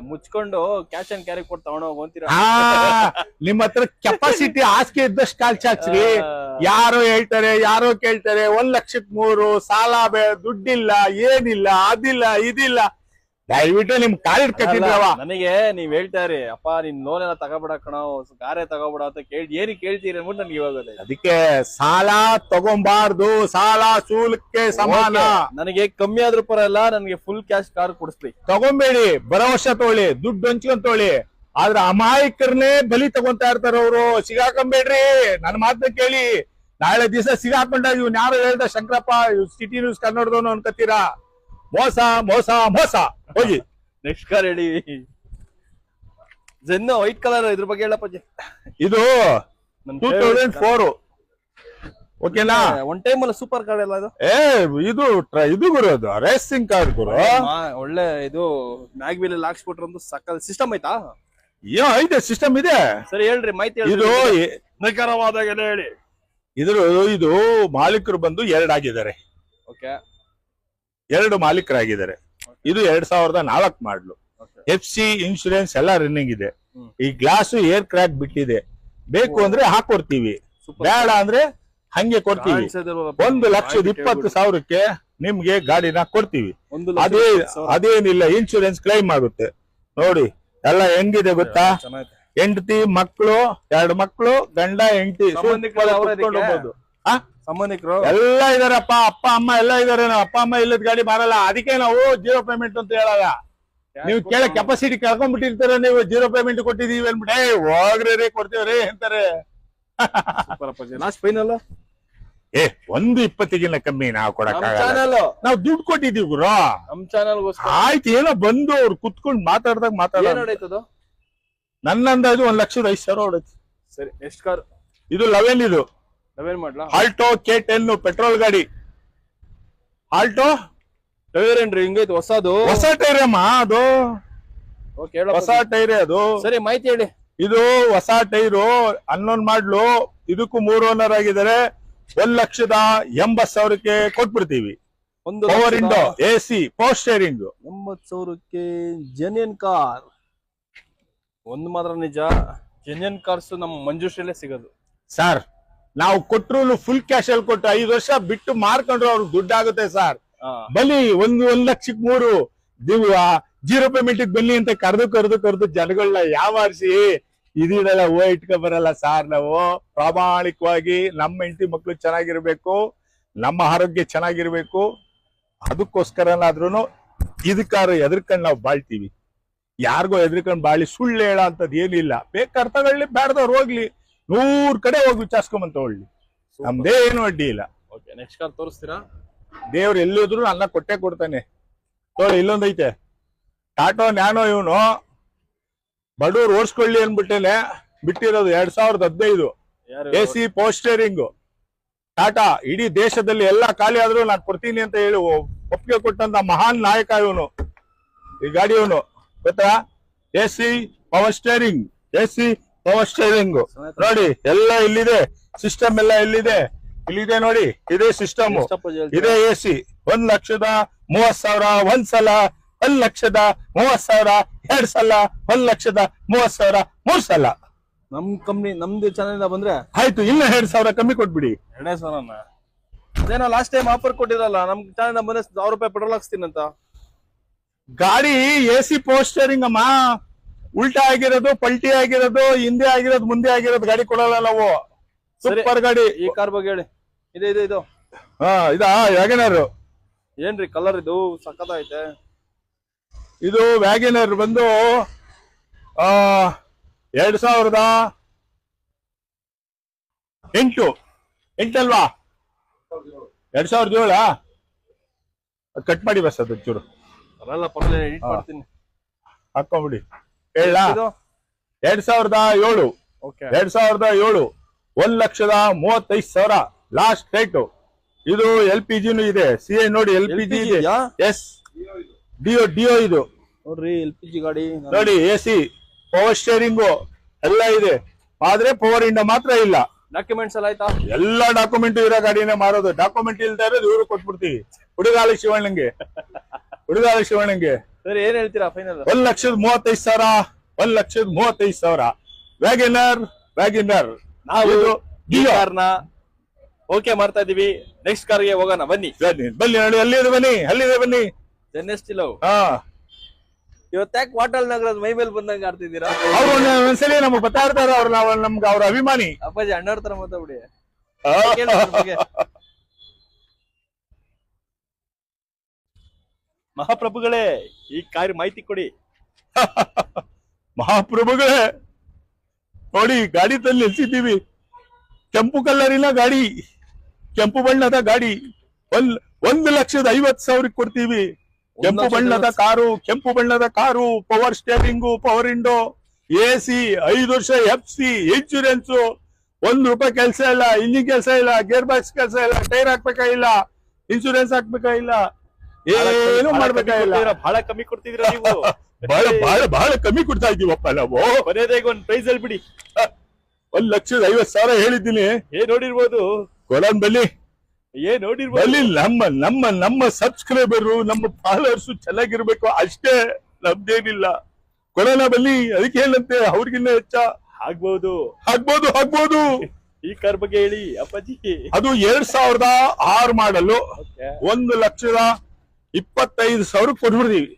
ಮುಚ್ಕೊಂಡು ಕ್ಯಾಶ್ ಅಂಡ್ ಕ್ಯಾರಿ ಕೊಟ್ಟು ತಗೊಂಡ್ ಹೋಗ್ತೀರಾ ಆ ನಿಮ್ಮ ಹತ್ರ ಕೆಪಾಸಿಟಿ ಹಾಸಿಗೆ ಇದ್ದಷ್ಟು ಕಾಲ್ ಚಾಚ್ರಿ. ಯಾರೋ ಹೇಳ್ತಾರೆ ಯಾರೋ ಕೇಳ್ತಾರೆ ಒಂದ್ ಲಕ್ಷಕ್ ಮೂರು ಸಾಲ ದುಡ್ಡಿಲ್ಲ ಏನಿಲ್ಲ ಅದಿಲ್ಲ ಇದಿಲ್ಲ. ದಯವಿಟ್ಟು ನಿಮ್ ಕಾಲಿಡ್ ಕಟ್ಟಿದ್ರವ ನನಗೆ ನೀವ್ ಹೇಳ್ತಾರಿ ಅಪ್ಪ ನಿನ್ ಲೋನ್ ಎಲ್ಲ ತಗೋಬಿಡ ಕಣೋ ಗಾರೆ ತಗೋಬಿಡ ಅಂತ ಕೇಳಿ ಏನಿ ಕೇಳ್ತೀರಿ ಅನ್ಬಿಟ್ಟು ನನ್ಗೆ ಇವಾಗ. ಅದಕ್ಕೆ ಸಾಲ ತಗೊಂಬಾರ್ದು ಸಾಲ ಸೂಲಕ್ಕೆ ಸಮಾನ. ನನಗೆ ಕಮ್ಮಿ ಆದ್ರೂ ಪರಲ್ಲ ನನಗೆ ಫುಲ್ ಕ್ಯಾಶ್ ಕಾರ್ ಕೊಡಿಸ್ಲಿ. ತಗೊಂಬೇಡಿ ವರ್ಷ ತಗೊಳ್ಳಿ ದುಡ್ಡು ಹಂಚ್ಕೊಂಡ್ ತಗೊಳ್ಳಿ. ಆದ್ರೆ ಅಮಾಯಕರನ್ನೇ ಬಲಿ ತಗೊಂತಾ ಇರ್ತಾರ ಅವ್ರು ಸಿಗಾಕೊಂಬೇಡ್ರಿ ನನ್ ಮಾತನ್ನ ಕೇಳಿ. ನಾಳೆ ದಿವಸ ಸಿಗಾಕೊಂಡ ಇವ್ನ ಯಾರು ಹೇಳ್ದ ಶಂಕರಪ್ಪ ಸಿಟಿ ನ್ಯೂಸ್ ಕನ್ನಡದವನು ಅನ್ಕತ್ತೀರಾ? ಮೋಸ ಮೋಸ ಮೋಸ. ಹೋಗಿ. ನೆಕ್ಸ್ಟ್ ಕಾರ್ ಹೇಳಿ. ಜೆನ್ ವೈಟ್ ಕಲರ್ ಇದ್ರ ಬಗ್ಗೆ ಹೇಳಪ್ಪ ಇದು ಟೂ ತೌಸಂಡ್ ಫೋರ್ ಓಕೆನಾ ಒನ್ ಟೈಮ್ ಅಲ್ಲ? ಸೂಪರ್ ಕಾರ್ ಎಲ್ಲ ಇದು? ಏ ಇದು ಇದು ಗುರು ಅದು ರೇಸಿಂಗ್ ಕಾರ್ ಗುರು. ಒಳ್ಳೆ ಇದು ಮ್ಯಾಗ್ ವೀಲ್ ಅಲ್ಲಿ ಹಾಕ್ಸ್ಬಿಟ್ರು ಒಂದು ಸಕಲ್ ಸಿಸ್ಟಮ್ ಐತಾ ಏನೋ ಐತೆ ಸಿಸ್ಟಮ್ ಇದೆ. ಸರಿ ಹೇಳ್ರಿ ಮಾಹಿತಿ ಇದು ನಿಖರವಾದಾಗ ಹೇಳಿ. ಇದ್ರ ಇದು ಮಾಲೀಕರು ಬಂದು ಎರಡಾಗಿದ್ದಾರೆ ಓಕೆ ಎರಡು ಮಾಲೀಕರಾಗಿದ್ದಾರೆ. ಇದು ಎರಡ್ ಸಾವಿರದ ನಾಲ್ಕು ಮಾಡ್ಲು. ಎಫ್ ಸಿ ಇನ್ಶೂರೆನ್ಸ್ ಎಲ್ಲ ರನ್ನಿಂಗ್ ಇದೆ. ಈ ಗ್ಲಾಸ್ ಏರ್ ಕ್ರ್ಯಾಕ್ ಬಿಟ್ಟಿದೆ. ಬೇಕು ಅಂದ್ರೆ ಹಾಕೊಡ್ತೀವಿ. ಬೇಡ ಅಂದ್ರೆ ಹಂಗೆ ಕೊಡ್ತೀವಿ. ಒಂದು ಲಕ್ಷದ ಇಪ್ಪತ್ತು ಸಾವಿರಕ್ಕೆ ನಿಮ್ಗೆ ಗಾಡಿನ ಕೊಡ್ತೀವಿ. ಅದೇ ಅದೇನಿಲ್ಲ ಇನ್ಶೂರೆನ್ಸ್ ಕ್ಲೈಮ್ ಆಗುತ್ತೆ. ನೋಡಿ ಎಲ್ಲ ಹೆಂಗಿದೆ ಗೊತ್ತಾ. ಹೆಂಡತಿ ಮಕ್ಕಳು ಎರಡು ಮಕ್ಕಳು ಗಂಡ ಹೆಂಡತಿ ಸಂಬಂಧಿಕರು? ಎಲ್ಲ ಇದಾರಪ್ಪ ಅಪ್ಪ ಅಮ್ಮ ಎಲ್ಲ ಇದಾರೆ. ನಾವು ಅಪ್ಪ ಅಮ್ಮ ಇಲ್ಲದ ಗಾಡಿ ಮಾರಲ್ಲ. ಅದಕ್ಕೆ ನಾವು ಜೀರೋ ಪೇಮೆಂಟ್ ಅಂತ ಹೇಳಲ್ಲ. ನೀವು ಕೇಳ ಕೆಪಾಸಿಟಿ ಕಳ್ಕೊಂಡ್ಬಿಟ್ಟಿರ್ತಾರೆ ನೀವು. ಜೀರೋ ಪೇಮೆಂಟ್ ಕೊಟ್ಟಿದೀವಿ ಅನ್ಬಿಟ್ಟು ಹೋಗ್ರಿ ರೀ ಕೊಡ್ತೀವ್ರಿ ಅಂತಾರೆ ಲಾಸ್ಟ್ ಫೈನಲ್ ಏ ಒಂದು ಇಪ್ಪತ್ತಿಗಿನ್ನ ಕಮ್ಮಿ ನಾವು ಕೊಡಕ್ ನಾವು ದುಡ್ಡು ಕೊಟ್ಟಿದೀವಿ ಗುರು. ನಮ್ ಚಾನಲ್ ಆಯ್ತು ಏನೋ ಬಂದು ಅವ್ರು ಕುತ್ಕೊಂಡು ಮಾತಾಡ್ದಾಗ ಮಾತಾಡೋದು ಮಾತಾಡ ನನ್ನ ಅಂದಾಜು ಒಂದ್ ಲಕ್ಷದ ಐದು ಸಾವಿರ ಹೊಡೈತಿ. ಸರಿ ಎಷ್ಟು ಕಾರ್? ಇದು ಲವೆನ್ ಇದು ಆಲ್ಟೋ ಕೆ ಟೆನ್ ಪೆಟ್ರೋಲ್ ಗಾಡಿ. ಆಲ್ಟೋ ಟೈರ್ ಏನ್ರಿ? ಹಿಂಗೈತಿ ಹೊಸದು. ಹೊಸ ಟೈರ್ ಅಮ್ಮ ಅದು. ಹೊಸ ಟೈರ್ ಅದು. ಸರಿ ಮಾಹಿತಿ ಹೇಳಿ. ಇದು ಹೊಸ ಟೈರು ಹನ್ನೊಂದು ಮಾಡ್ಲು. ಇದಕ್ಕೂ ಮೂರು ಓನರ್ ಆಗಿದ್ದಾರೆ. ಒಂದ್ ಲಕ್ಷದ ಎಂಬತ್ ಸಾವಿರಕ್ಕೆ ಕೊಟ್ಬಿಡ್ತೀವಿ. ಒಂದು power window A C power steering ಎಂಬತ್ ಸಾವಿರಕ್ಕೆ ಜೆನ್ಯನ್ ಕಾರ್ ಒಂದು ಮಾತ್ರ ನಿಜ. ಜೆನ್ಯನ್ ಕಾರ್ಸ್ ನಮ್ಮ ಮಂಜುಶ್ರೀಲೇ ಸಿಗೋದು. ಸರ್ ನಾವು ಕೊಟ್ಟರು ಫುಲ್ ಕ್ಯಾಶ್ ಅಲ್ಲಿ ಕೊಟ್ಟು ಐದು ವರ್ಷ ಬಿಟ್ಟು ಮಾರ್ಕೊಂಡ್ರು ಅವ್ರಿಗೆ ದುಡ್ಡು ಆಗುತ್ತೆ ಸರ್. ಬಲಿ ಒಂದ್ ಒಂದು ಒಂದ್ ಲಕ್ಷಕ್ ಮೂರು. ನೀವು ಜೀರೋ ಪೇಮೆಂಟ್ ಬನ್ನಿ ಅಂತ ಕರೆದು ಕರೆದು ಕರೆದು ಜನಗಳನ್ನ ಯಾವಾರಿಸಿ ಇದೀನಲ್ಲ ಓ ಇಟ್ಕೊ ಬರಲ್ಲ ಸಾರ್ ನಾವು. ಪ್ರಾಮಾಣಿಕವಾಗಿ ನಮ್ಮ ಹೆಂಡತಿ ಮಕ್ಕಳು ಚೆನ್ನಾಗಿರ್ಬೇಕು ನಮ್ಮ ಆರೋಗ್ಯ ಚೆನ್ನಾಗಿರ್ಬೇಕು. ಅದಕ್ಕೋಸ್ಕರನಾದ್ರೂ ಇದಕ್ಕಾರ ಎದ್ರಕಂಡ್ ನಾವು ಬಾಳ್ತೀವಿ. ಯಾರಿಗೋ ಎದ್ರಕಂಡ್ ಬಾಳಿ ಸುಳ್ಳು ಹೇಳ ಅಂತದ್ ಏನಿಲ್ಲ. ಬೇಕಾರ್ ತಗೊಳ್ಳಿ ಬ್ಯಾಡ್ದವ್ರು ಹೋಗ್ಲಿ. ನೂರ್ ಕಡೆ ಹೋಗಿ ವಿಚಾರಿಸ್ಕೊಂಬಂತ ನಮ್ದೇ ಏನು ಅಡ್ಡಿ ಇಲ್ಲ. ಓಕೆ ನೆಕ್ಸ್ಟ್ ಕಾರ್ ತೋರಿಸ್ತೀರಾ? ದೇವ್ರು ಎಲ್ಲಿದ್ರು ಅನ್ನ ಕೊಟ್ಟೆ ಕೊಡ್ತಾನೆ. ತೋಳಿ ಇಲ್ಲೊಂದೈತೆ ಟಾಟೋ ನ್ಯಾನೋ ಇವನು ಬಡವ್ರು ಓಡಿಸ್ಕೊಳ್ಳಿ ಅನ್ಬಿಟ್ಟೇನೆ ಬಿಟ್ಟಿರೋದು ಎರಡ್ ಸಾವಿರದ ಹದಿನೈದು. A C ಪೋಸ್ಟರಿಂಗ್. ಟಾಟಾ ಇಡೀ ದೇಶದಲ್ಲಿ ಎಲ್ಲಾ ಖಾಲಿ ಆದ್ರೂ ನಾನು ಕೊಡ್ತೀನಿ ಅಂತ ಹೇಳಿ ಒಪ್ಪಿಗೆ ಕೊಟ್ಟಂತ ಮಹಾನ್ ನಾಯಕ ಇವನು. ಈ ಗಾಡಿ ಇವನು. ಗೊತ್ತಾ? A C power steering. A C power steering ನೋಡಿ ಎಲ್ಲ ಇಲ್ಲಿದೆ. ಸಿಸ್ಟಮ್ ಎಲ್ಲ ಇಲ್ಲಿದೆ. ಇಲ್ಲಿದೆ ನೋಡಿ ಇದೇ ಸಿಸ್ಟಮ್? ಇದೇ ಎ ಸಿ ಒಂದ್ ಲಕ್ಷದ ಮೂವತ್ ಸಾವಿರ ಒಂದ್ ಸಲ ಒಂದ್ ಲಕ್ಷದ ಮೂವತ್ ಸಾವಿರ ಎರಡ್ ಸಲ ಒಂದ್ ಲಕ್ಷದ ಮೂವತ್ ಸಾವಿರ ಮೂರ್ ಸಲ. ನಮ್ ಕಂಪ್ನಿ ನಮ್ದು ಚಾನಲ್ ಬಂದ್ರೆ ಆಯ್ತು ಇನ್ನ ಎರಡ್ ಸಾವಿರ ಕಮ್ಮಿ ಕೊಟ್ಬಿಡಿ. ಎರಡೇ ಸಾವಿರನ? ಅದೇನೋ ಲಾಸ್ಟ್ ಟೈಮ್ ಆಫರ್ ಕೊಟ್ಟಿರಲ್ಲ ನಮ್ ಚಾನಲ್ ಬಂದ್ರೆ ಸಾವಿರ ರೂಪಾಯಿ ಪೆಟ್ರೋಲ್ ಅಂತ ಗಾಡಿ ಎ ಸಿ ಪೋಸ್ಟರಿಂಗ್ ಅಮ್ಮ. ಉಲ್ಟಾ ಆಗಿರೋದು ಪಲ್ಟಿ ಆಗಿರೋದು ಹಿಂದೆ ಆಗಿರೋದು ಮುಂದೆ ಆಗಿರೋದು ಗಾಡಿ ಕೊಡಲ್ಲ ನಾವು. ಸೂಪರ್ ಗಾಡಿ. ಈ ಕಾರ್ ಬಗ್ಗೆ ಹೇಳಿ. ಇದೆ ಇದೆ ಇದು. ಹಾ ಇದಾ ವ್ಯಾಗನರ್. ಏನ್ರಿ ಕಲರ್ ಇದು? ಸಖತ್ ಐತೆ ಇದು ವ್ಯಾಗನರ್ ಬಂದು ಆ ಎರಡ್ ಸಾವಿರದ ಎಂಟು. ಎಂಟಲ್ವಾ ಎರಡ್ ಸಾವಿರದ ಏಳ? ಕಟ್ ಮಾಡಿ ಬಸ್ ಅದು ಚೂರು ಎಡಿಟ್ ಮಾಡ್ತೀನಿ. ಹಾಕೊಂಬಿಡಿ ಹೇಳ. ಇದು ಎರಡ್ ಸಾವಿರದ ಏಳು. ಎರಡ್ ಸಾವಿರದ ಏಳು. ಒಂದ್ ಲಕ್ಷದ ಮೂವತ್ತೈದು ಸಾವಿರ ಲಾಸ್ಟ್ ರೇಟು ಇದು ಎಲ್ ಪಿ ಜಿನೂ ಇದೆ. ಸಿ ಐ ನೋಡಿ ಎಲ್ ಪಿ ಜಿ ಇದೆ? S D O D O ಇದು. ನೋಡ್ರಿ ಎಲ್ ಪಿ ಜಿ ಗಾಡಿ. ನೋಡಿ ಎ ಸಿ ಪವರ್ ಸ್ಟೇರಿಂಗು ಎಲ್ಲ ಇದೆ. ಆದ್ರೆ ಪವರ್ ಇಂಡ ಮಾತ್ರ ಇಲ್ಲ. ಡಾಕ್ಯುಮೆಂಟ್ಸ್ ಎಲ್ಲ ಆಯ್ತಾ? ಎಲ್ಲ ಡಾಕ್ಯುಮೆಂಟ್ ಇರೋ ಗಾಡಿನೇ ಮಾರೋದು. ಡಾಕ್ಯುಮೆಂಟ್ ಇಲ್ದೇ ಇರೋದು ಇವರು ಕೊಟ್ಬಿಡ್ತೀವಿ. ಹುಡುಗಾಲ ಶಿವಣ್ಣಂಗೆ. ಹುಡುಗಾಲ ಶಿವಣ್ಣಂಗೆ. ಸರಿ ಏನ್ ಹೇಳ್ತೀರಾ ಫೈನಲ್ ಒಂದ್ ಲಕ್ಷದ ಮೂವತ್ತೈದು ಸಾವಿರ ಒಂದ್ ಲಕ್ಷದ ಮೂವತ್ತೈದು ಸಾವಿರ. ವ್ಯಾಗನರ್ ವ್ಯಾಗನರ್ ನಾವು. ಕಾರ್ನ ಓಕೆ ಮಾಡ್ತಾ ಇದೀವಿ. ನೆಕ್ಸ್ಟ್ ಕಾರ್ಗೆ ಹೋಗೋಣ ಬನ್ನಿ. ಬನ್ನಿ ಬನ್ನಿ ನೋಡಿ ಅಲ್ಲಿದೆ ಬನ್ನಿ ಅಲ್ಲಿದೆ ಬನ್ನಿ. ಎನ್ ಎಸ್ ಹಾ. ಇವತ್ತಾಕ್ ವಾಟಲ್ ನಗರದ ಮೈ ಮೇಲೆ ಬಂದಂಗ ಆಡ್ತಿದ್ದೀರಾ? ಅವ್ರು ಒಂದ್- ಒಂದ್ಸಲಿ ನಮಗ್ ಬರ್ತಾ ಇರ್ತಾರ ಅವ್ರು ನಾವು ನಮ್ಗೆ ಅವ್ರ ಅಭಿಮಾನಿ. ಅಪ್ಪಾಜಿ ಅಣ್ಣವ್ರ ತರ ಮಾತಾಡ್ಬಿಡಿ ಆ, ಕೇಳಿ ಅದ್ರ ಬಗ್ಗೆ. ಮಹಾಪ್ರಭುಗಳೇ ಈ ಕಾರ್ಯ ಮಾಹಿತಿ ಕೊಡಿ. ಮಹಾಪ್ರಭುಗಳೇ ನೋಡಿ ಗಾಡಿ ತಂದು ನಿಲ್ಸಿದ್ದೀವಿ ಕೆಂಪು ಕಲ್ಲರಿನ ಗಾಡಿ ಕೆಂಪು ಬಣ್ಣದ ಗಾಡಿ. ಒಂದ್ ಒಂದು ಲಕ್ಷದ ಐವತ್ ಸಾವಿರಕ್ಕೆ ಕೊಡ್ತೀವಿ. ಕೆಂಪು ಬಣ್ಣದ ಕಾರು ಕೆಂಪು ಬಣ್ಣದ car power steering power window A C ಐದು ವರ್ಷ ಎಫ್ ಸಿ ಇನ್ಶೂರೆನ್ಸ್. ಒಂದ್ ರೂಪಾಯಿ ಕೆಲಸ ಇಲ್ಲ ಇಂಜಿನ್ ಕೆಲಸ ಇಲ್ಲ ಗೇರ್ ಬಾಕ್ಸ್ ಕೆಲಸ ಇಲ್ಲ ಟೈರ್ ಹಾಕ್ಬೇಕಾಗಿಲ್ಲ ಇನ್ಶೂರೆನ್ಸ್ ಹಾಕ್ಬೇಕಾಗಿಲ್ಲ ಏನು ಮಾಡ್ಬೇಕಾಗಿಲ್ಲ ಬಹಳ ಕಮ್ಮಿ ಕೊಡ್ತಿದ್ರ ನೀವು? ಬಹಳ ಬಹಳ ಬಹಳ ಕಮ್ಮಿ ಕೊಡ್ತಾ ಇದೀವಪ್ಪ ನಾವು. ಕೊನೆದಾಗಿ ಒಂದ್ ಪ್ರೈಸ್ ಅಲ್ಲಿ ಬಿಡಿ ಒಂದ್ ಲಕ್ಷದ ಐವತ್ ಸಾವಿರ ಹೇಳಿದ್ದೀನಿ. ಏನ್ ನೋಡಿರ್ಬೋದು? ಕೊಲಾನ್ ಬಲ್ಲಿ ಏನ್ ನೋಡಿರ್ಬೋದು. ಅಲ್ಲಿ ನಮ್ಮ ನಮ್ಮ ನಮ್ಮ ಸಬ್ಸ್ಕ್ರೈಬರು ನಮ್ಮ ಫಾಲೋವರ್ಸ್ ಚೆನ್ನಾಗಿರ್ಬೇಕು ಅಷ್ಟೇ. ನಮ್ದೇನಿಲ್ಲ. ಕೊಲಾನ ಬಲ್ಲಿ ಅದಕ್ಕೆ ಹೇಳಂತೆ ಅವ್ರಿಗಿನ್ನ ಹೆಚ್ಚ ಆಗ್ಬಹುದು ಆಗ್ಬಹುದು ಆಗ್ಬಹುದು ಈ ಕಾರ್ ಬಗ್ಗೆ ಹೇಳಿ ಅಪ್ಪಾಜಿ. ಅದು ಎರಡ್ ಸಾವಿರದ ಆರು ಮಾಡಲು ಒಂದು ಲಕ್ಷದ ಇಪ್ಪತ್ತೈದು ಸಾವಿರ ಕೊಟ್ಬಿಡ್ತೀವಿ.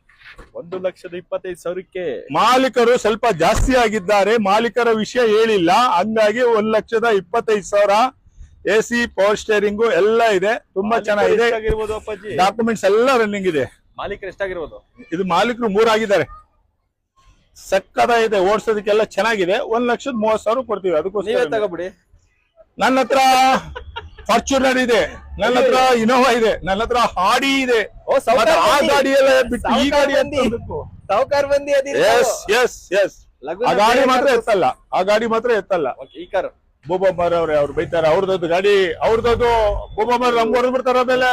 ಒಂದು ಲಕ್ಷದ ಇಪ್ಪತ್ತೈದು ಸಾವಿರಕ್ಕೆ ಮಾಲೀಕರು ಸ್ವಲ್ಪ ಜಾಸ್ತಿ ಆಗಿದ್ದಾರೆ. ಮಾಲೀಕರ ವಿಷಯ ಹೇಳಿಲ್ಲ. ಹಂಗಾಗಿ ಒಂದ್ ಲಕ್ಷದ ಇಪ್ಪತ್ತೈದು ಸಾವಿರ ಎ ಸಿ ಪವರ್ ಸ್ಟೇರಿಂಗು ಎಲ್ಲ ಇದೆ. ತುಂಬಾ ಚೆನ್ನಾಗಿದೆ. ಎಷ್ಟಾಗಿರ್ಬೋದು ಅಪ್ಪಾಜಿ? ಡಾಕ್ಯುಮೆಂಟ್ಸ್ ಎಲ್ಲ ರನ್ನಿಂಗ್ ಇದೆ. ಮಾಲೀಕರು ಎಷ್ಟಾಗಿರ್ಬೋದು? ಇದು ಮಾಲೀಕರು ಮೂರಾಗಿದ್ದಾರೆ ಸಕ್ಕದ ಇದೆ ಓಡಿಸೋದಕ್ಕೆಲ್ಲ ಚೆನ್ನಾಗಿದೆ. ಒಂದ್ ಲಕ್ಷದ ಮೂವತ್ ಸಾವಿರ ಕೊಡ್ತೀವಿ. ನೀವೇ ಅದಕ್ಕೋಸ್ಕರ ತಗೋಬಿಡಿ. ನನ್ನ ಹತ್ರ ಫಾರ್ಚುನರ್ ಇದೆ. ನನ್ನ ಹತ್ರ ಇನೋವಾ ಇದೆ. ನನ್ನ ಹತ್ರ ಹಾಡಿ ಇದೆ. ಆ ಗಾಡಿಯಲ್ಲ ಗಾಡಿ ಬಿಟ್ಟು ಈ ಗಾಡಿ. ಸಾವುಕಾರ ಬಂದಿ ಎಸ್ ಎಸ್ ಎಸ್ ಆ ಗಾಡಿ ಮಾತ್ರ ಎತ್ತಲ್ಲ. ಆ ಗಾಡಿ ಮಾತ್ರ ಎತ್ತಲ್ಲ. ಈ ಕಾರ್ ಅವ್ರೆ ಅವ್ರು ಬೈತಾರೆ ಅವ್ರದ್ದು ಗಾಡಿ ಅವ್ರದ್ದು ಬೂಬಮ್ಮರ್ ನಮ್ಗೆ ಹೊಡೆದ್ ಬಿಡ್ತಾರ ಆಮೇಲೆ